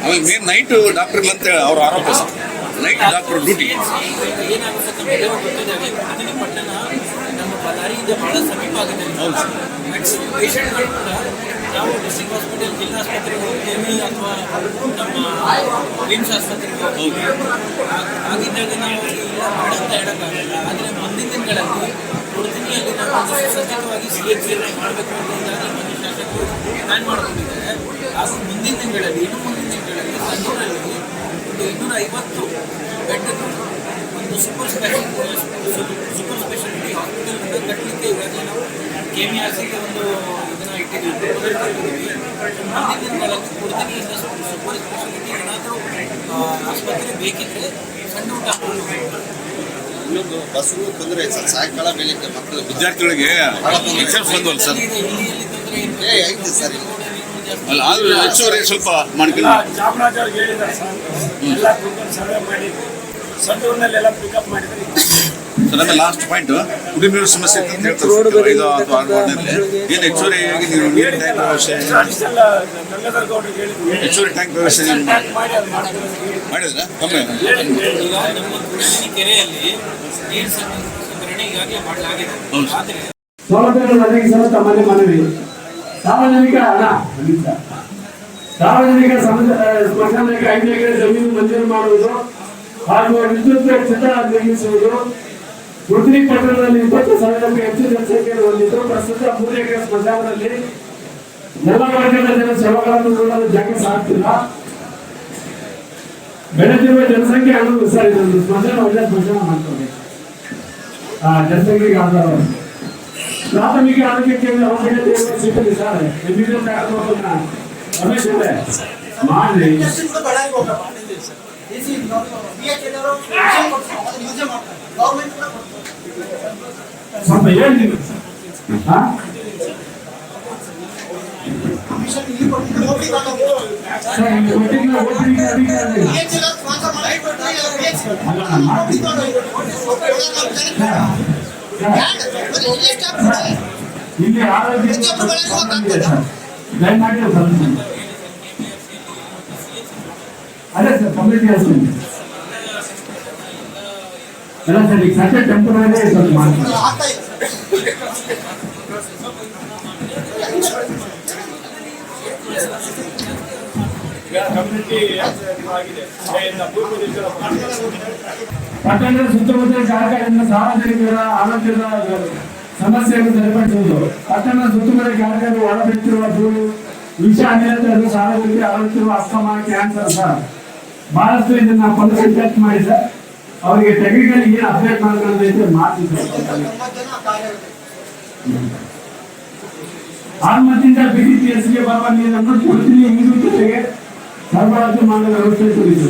ಆಮೇಲೆ ಮೇನ್ ನೈಟ್ ಡಾಕ್ಟರ್ ಅಂತ ಅವ್ರ ಆರೋಪ ನೈಟ್ ಡಾಕ್ಟರ್ ಡ್ಯೂಟಿ ನಾವು ಡಿಸ್ಟ್ರಿಕ್ಟ್ ಹಾಸ್ಪಿಟಲ್ ಜಿಲ್ಲಾ ಆಸ್ಪತ್ರೆಗೆ ಹೋಗ್ತೇವೆ ಅಥವಾ ನಮ್ಮ ವಿಮ್ಸ್ ಆಸ್ಪತ್ರೆಗೆ ಹೋಗ್ತೀವಿ. ಆಗಿದ್ದಾಗ ನಾವು ಇಲ್ಲ ಬೇಡ ಅಂತ ಹೇಳೋಕ್ಕಾಗಲ್ಲ. ಆದರೆ ಮುಂದಿನ ದಿನಗಳಲ್ಲಿ ಉಡುಪಿಯಲ್ಲಿ ನಾವು ಒಂದು ಸುಸಜ್ಜಿತವಾಗಿ ಸಿ ಎಚ್ ಮಾಡಬೇಕು ಅಂತ ಪ್ಲಾನ್ ಮಾಡ್ಕೊಂಡಿದ್ದಾರೆ ಹಾಗೂ ಮುಂದಿನ ದಿನಗಳಲ್ಲಿ ಇನ್ನು ಮುಂದಿನ ದಿನಗಳಲ್ಲಿ ಸಂಜೂರಲ್ಲಿ ಒಂದು ಇನ್ನೂರ ಐವತ್ತು ಬೆಡ್ ಒಂದು super speciality super speciality hospital ಕೂಡ ಕಟ್ಟಲಿಕ್ಕೆ ಇವಾಗ ನಾವು ಕೆ ಎಂ ಆರ್ ಸಿಗೆ ಒಂದು ಇದನ್ನು ಇಟ್ಟಿದ್ದೀವಿ ಮುಂದಿನ ದಿನಗಳಲ್ಲಿ ಕುಡ್ತಿನಿಯಿಂದ ಸೂಪರ್ ಸ್ಪೆಷಾಲಿಟಿ ಏನಾದರೂ ಆಸ್ಪತ್ರೆ ಬೇಕಿದ್ರೆ ಸಣ್ಣ ಊಟ ಇನ್ನೊಂದು ಬಸ್ಸು ತೊಂದರೆ ಸರ್ ಸಾಯಂಕಾಲ ಬೆಳಿಗ್ಗೆ ಮಕ್ಕಳು ವಿದ್ಯಾರ್ಥಿಗಳಿಗೆ ಎಕ್ಸಾಮ್ಸ್ ಬಂದವಲ್ಲ ಸರ್? ಏ ಐತೆ ಸರ್ ಅಲ್ಲ ಹೆಚ್ಚುವರಿ ಸ್ವಲ್ಪ ಮಾಡ್ಕೊಂಡು ಚಾಮರಾಜ್ ಅವ್ರಿಗೆ ಹೇಳಿದ್ದಾರೆ ಸರ್ ಎಲ್ಲ ಕೂತ್ಕೊಂಡು ಸರ್ವೆ ಮಾಡಿ ಸಂಡೂರಿನಲ್ಲೆಲ್ಲ ಪಿಕಪ್ ಮಾಡಿದ್ರೆ ಲಾಸ್ಟ್ ಪಾಯಿಂಟ್ ಕುಡಿಯುವ ನೀರು ಸಮಸ್ಯೆ ಅಂತ ಹೇಳ್ತಾರೆ ಸರ್. ಐದು ಆರು ವಾರ್ಡ್ನಲ್ಲಿ ಏನು ಹೆಚ್ಚುವರಿ ನೀವು ನೀರಿನ ಟ್ಯಾಂಕ್ ವ್ಯವಸ್ಥೆ ಹೇಳಿದ್ವಿ ಹೆಚ್ಚುವರಿ ಟ್ಯಾಂಕ್ ವ್ಯವಸ್ಥೆ ಏನು ಮಾಡಿ ಅದು ಮಾಡ್ತಾರೆ ಅಂತ ಹೇಳಿದ್ರು. ಕಮ್ಮಿ ಕೆರೆಯಲ್ಲಿ ನೀರು ಒದಗಿಸಲು ತಮ್ಮಲ್ಲಿ ಮನವಿ ಸಾರ್ವಜನಿಕ ಹಣ ಸಾರ್ವಜನಿಕ ಸ್ಮಶಾನಕ್ಕೆ ಐದು ಎಕರೆ ಜಮೀನು ಮಂಜೂರು ಮಾಡುವುದು ಹಾಗೂ ವಿದ್ಯುತ್ ಚಿತ್ರ ನಿರ್ಮಿಸುವುದು. ಉಡುಪಿ ಪಟ್ಟಣದಲ್ಲಿ ಇಪ್ಪತ್ತು ಸಾವಿರಕ್ಕೂ ಹೆಚ್ಚು ಜನಸಂಖ್ಯೆಯನ್ನು ಹೊಂದಿದ್ದು, ಪ್ರಸ್ತುತ ಮೂರು ಎಕರೆ ಸ್ಮಶಾನದಲ್ಲಿ ವರ್ಗದ ಜನ ಶವಗಳನ್ನು ನೋಡಲು ಜಾಗ ಸಾಕ್ತಿಲ್ಲ ಬೆಳೆದಿರುವ ಜನಸಂಖ್ಯೆ ಸರ್ ಇದೊಂದು ಸ್ಮಶಾನ ಒಳ್ಳೆ ಸ್ಮಶಾನ ಮಾಡ್ತಾರೆ ಆ, ಜನಸಂಖ್ಯೆಗೆ ಆಧಾರ ಪ್ರಾಥಮಿಕ ಆರೋಗ್ಯ ಕೇಂದ್ರ ಔಷಧಿ ಸಿಗ್ತದೆ ಸರ್ ಎಲ್ಲಿದೆ ರಮೇಶ್ ಅವರೇ ಮಾಡಿ ಸ್ವಲ್ಪ ಹೇಳಿ ನೀವು ಹಾ ಪರ್ಮಿಷನ್ ಇಲ್ಲಿ ಕೊಟ್ಟಿದ್ದು ನೋಡ್ರಿ ಸರ್ ಇಲ್ಲಿ ಕೊಟ್ಟಿಲ್ಲ ಓಪನಿಂಗ್ ಅಧಿಕಾರಿ ಇಲ್ಲಿ ಆರೋಗ್ಯ ಇದೆ ಸರ್ ದಯಮಾಡಿ ಪರ್ಮಿಷನ್ ಅದೇ ಸರ್ ಕಮ್ಯುನಿಟಿ ಹಾಸ್ಪಿಟಲ್ ಅಲ್ಲ ಸರ್ ಈಗ ಸದ್ಯ ಟೆಂಪರರಿ ಸ್ವಲ್ಪ ಮಾಡ್ತೀವಿ ಆಗ್ತಾ ಇದೆ ಪಟ್ಟಣದ ಸುತ್ತಮುತ್ತಲ ಇದನ್ನ ಸಾರ್ವಜನಿಕರ ಆರೋಗ್ಯದ ಸಮಸ್ಯೆಯನ್ನು ಸರಿಪಡಿಸುವುದು. ಪಟ್ಟಣದ ಸುತ್ತಮುತ್ತಲ ಜಾಗ ಒಳಬಿಟ್ಟಿರುವ ಧೂಳು ವಿಷ ಅನಿಲಗಳು ಸಾರ್ವಜನಿಕರು ಆರೋಗ್ಯವು ಅಸ್ತಮ ಕ್ಯಾನ್ಸರ್ ಸರ್ ಬಹಳಷ್ಟು ಇದನ್ನ ಪೊಲೀಸ್ ಟೆಸ್ಟ್ ಮಾಡಿ ಸರ್. ಅವರಿಗೆ ಟೆಕ್ನಿಕಲ್ ಏನು ಅಪ್ಡೇಟ್ ಮಾಡ್ಕೊಂಡು ಮಾಡ್ತೀವಿ ಸರ್. ಆಲ್ಮಟ್ಟಿಂದ ಬಿ ಡಿ ಪಿ ಎಸ್ಗೆ ಬರುವ ನೀರನ್ನು ಕೊಡ್ತೀನಿ ಜೊತೆಗೆ ಸರಬರಾಜು ಮಾಡಲು ವ್ಯವಸ್ಥೆ ಕುರಿತು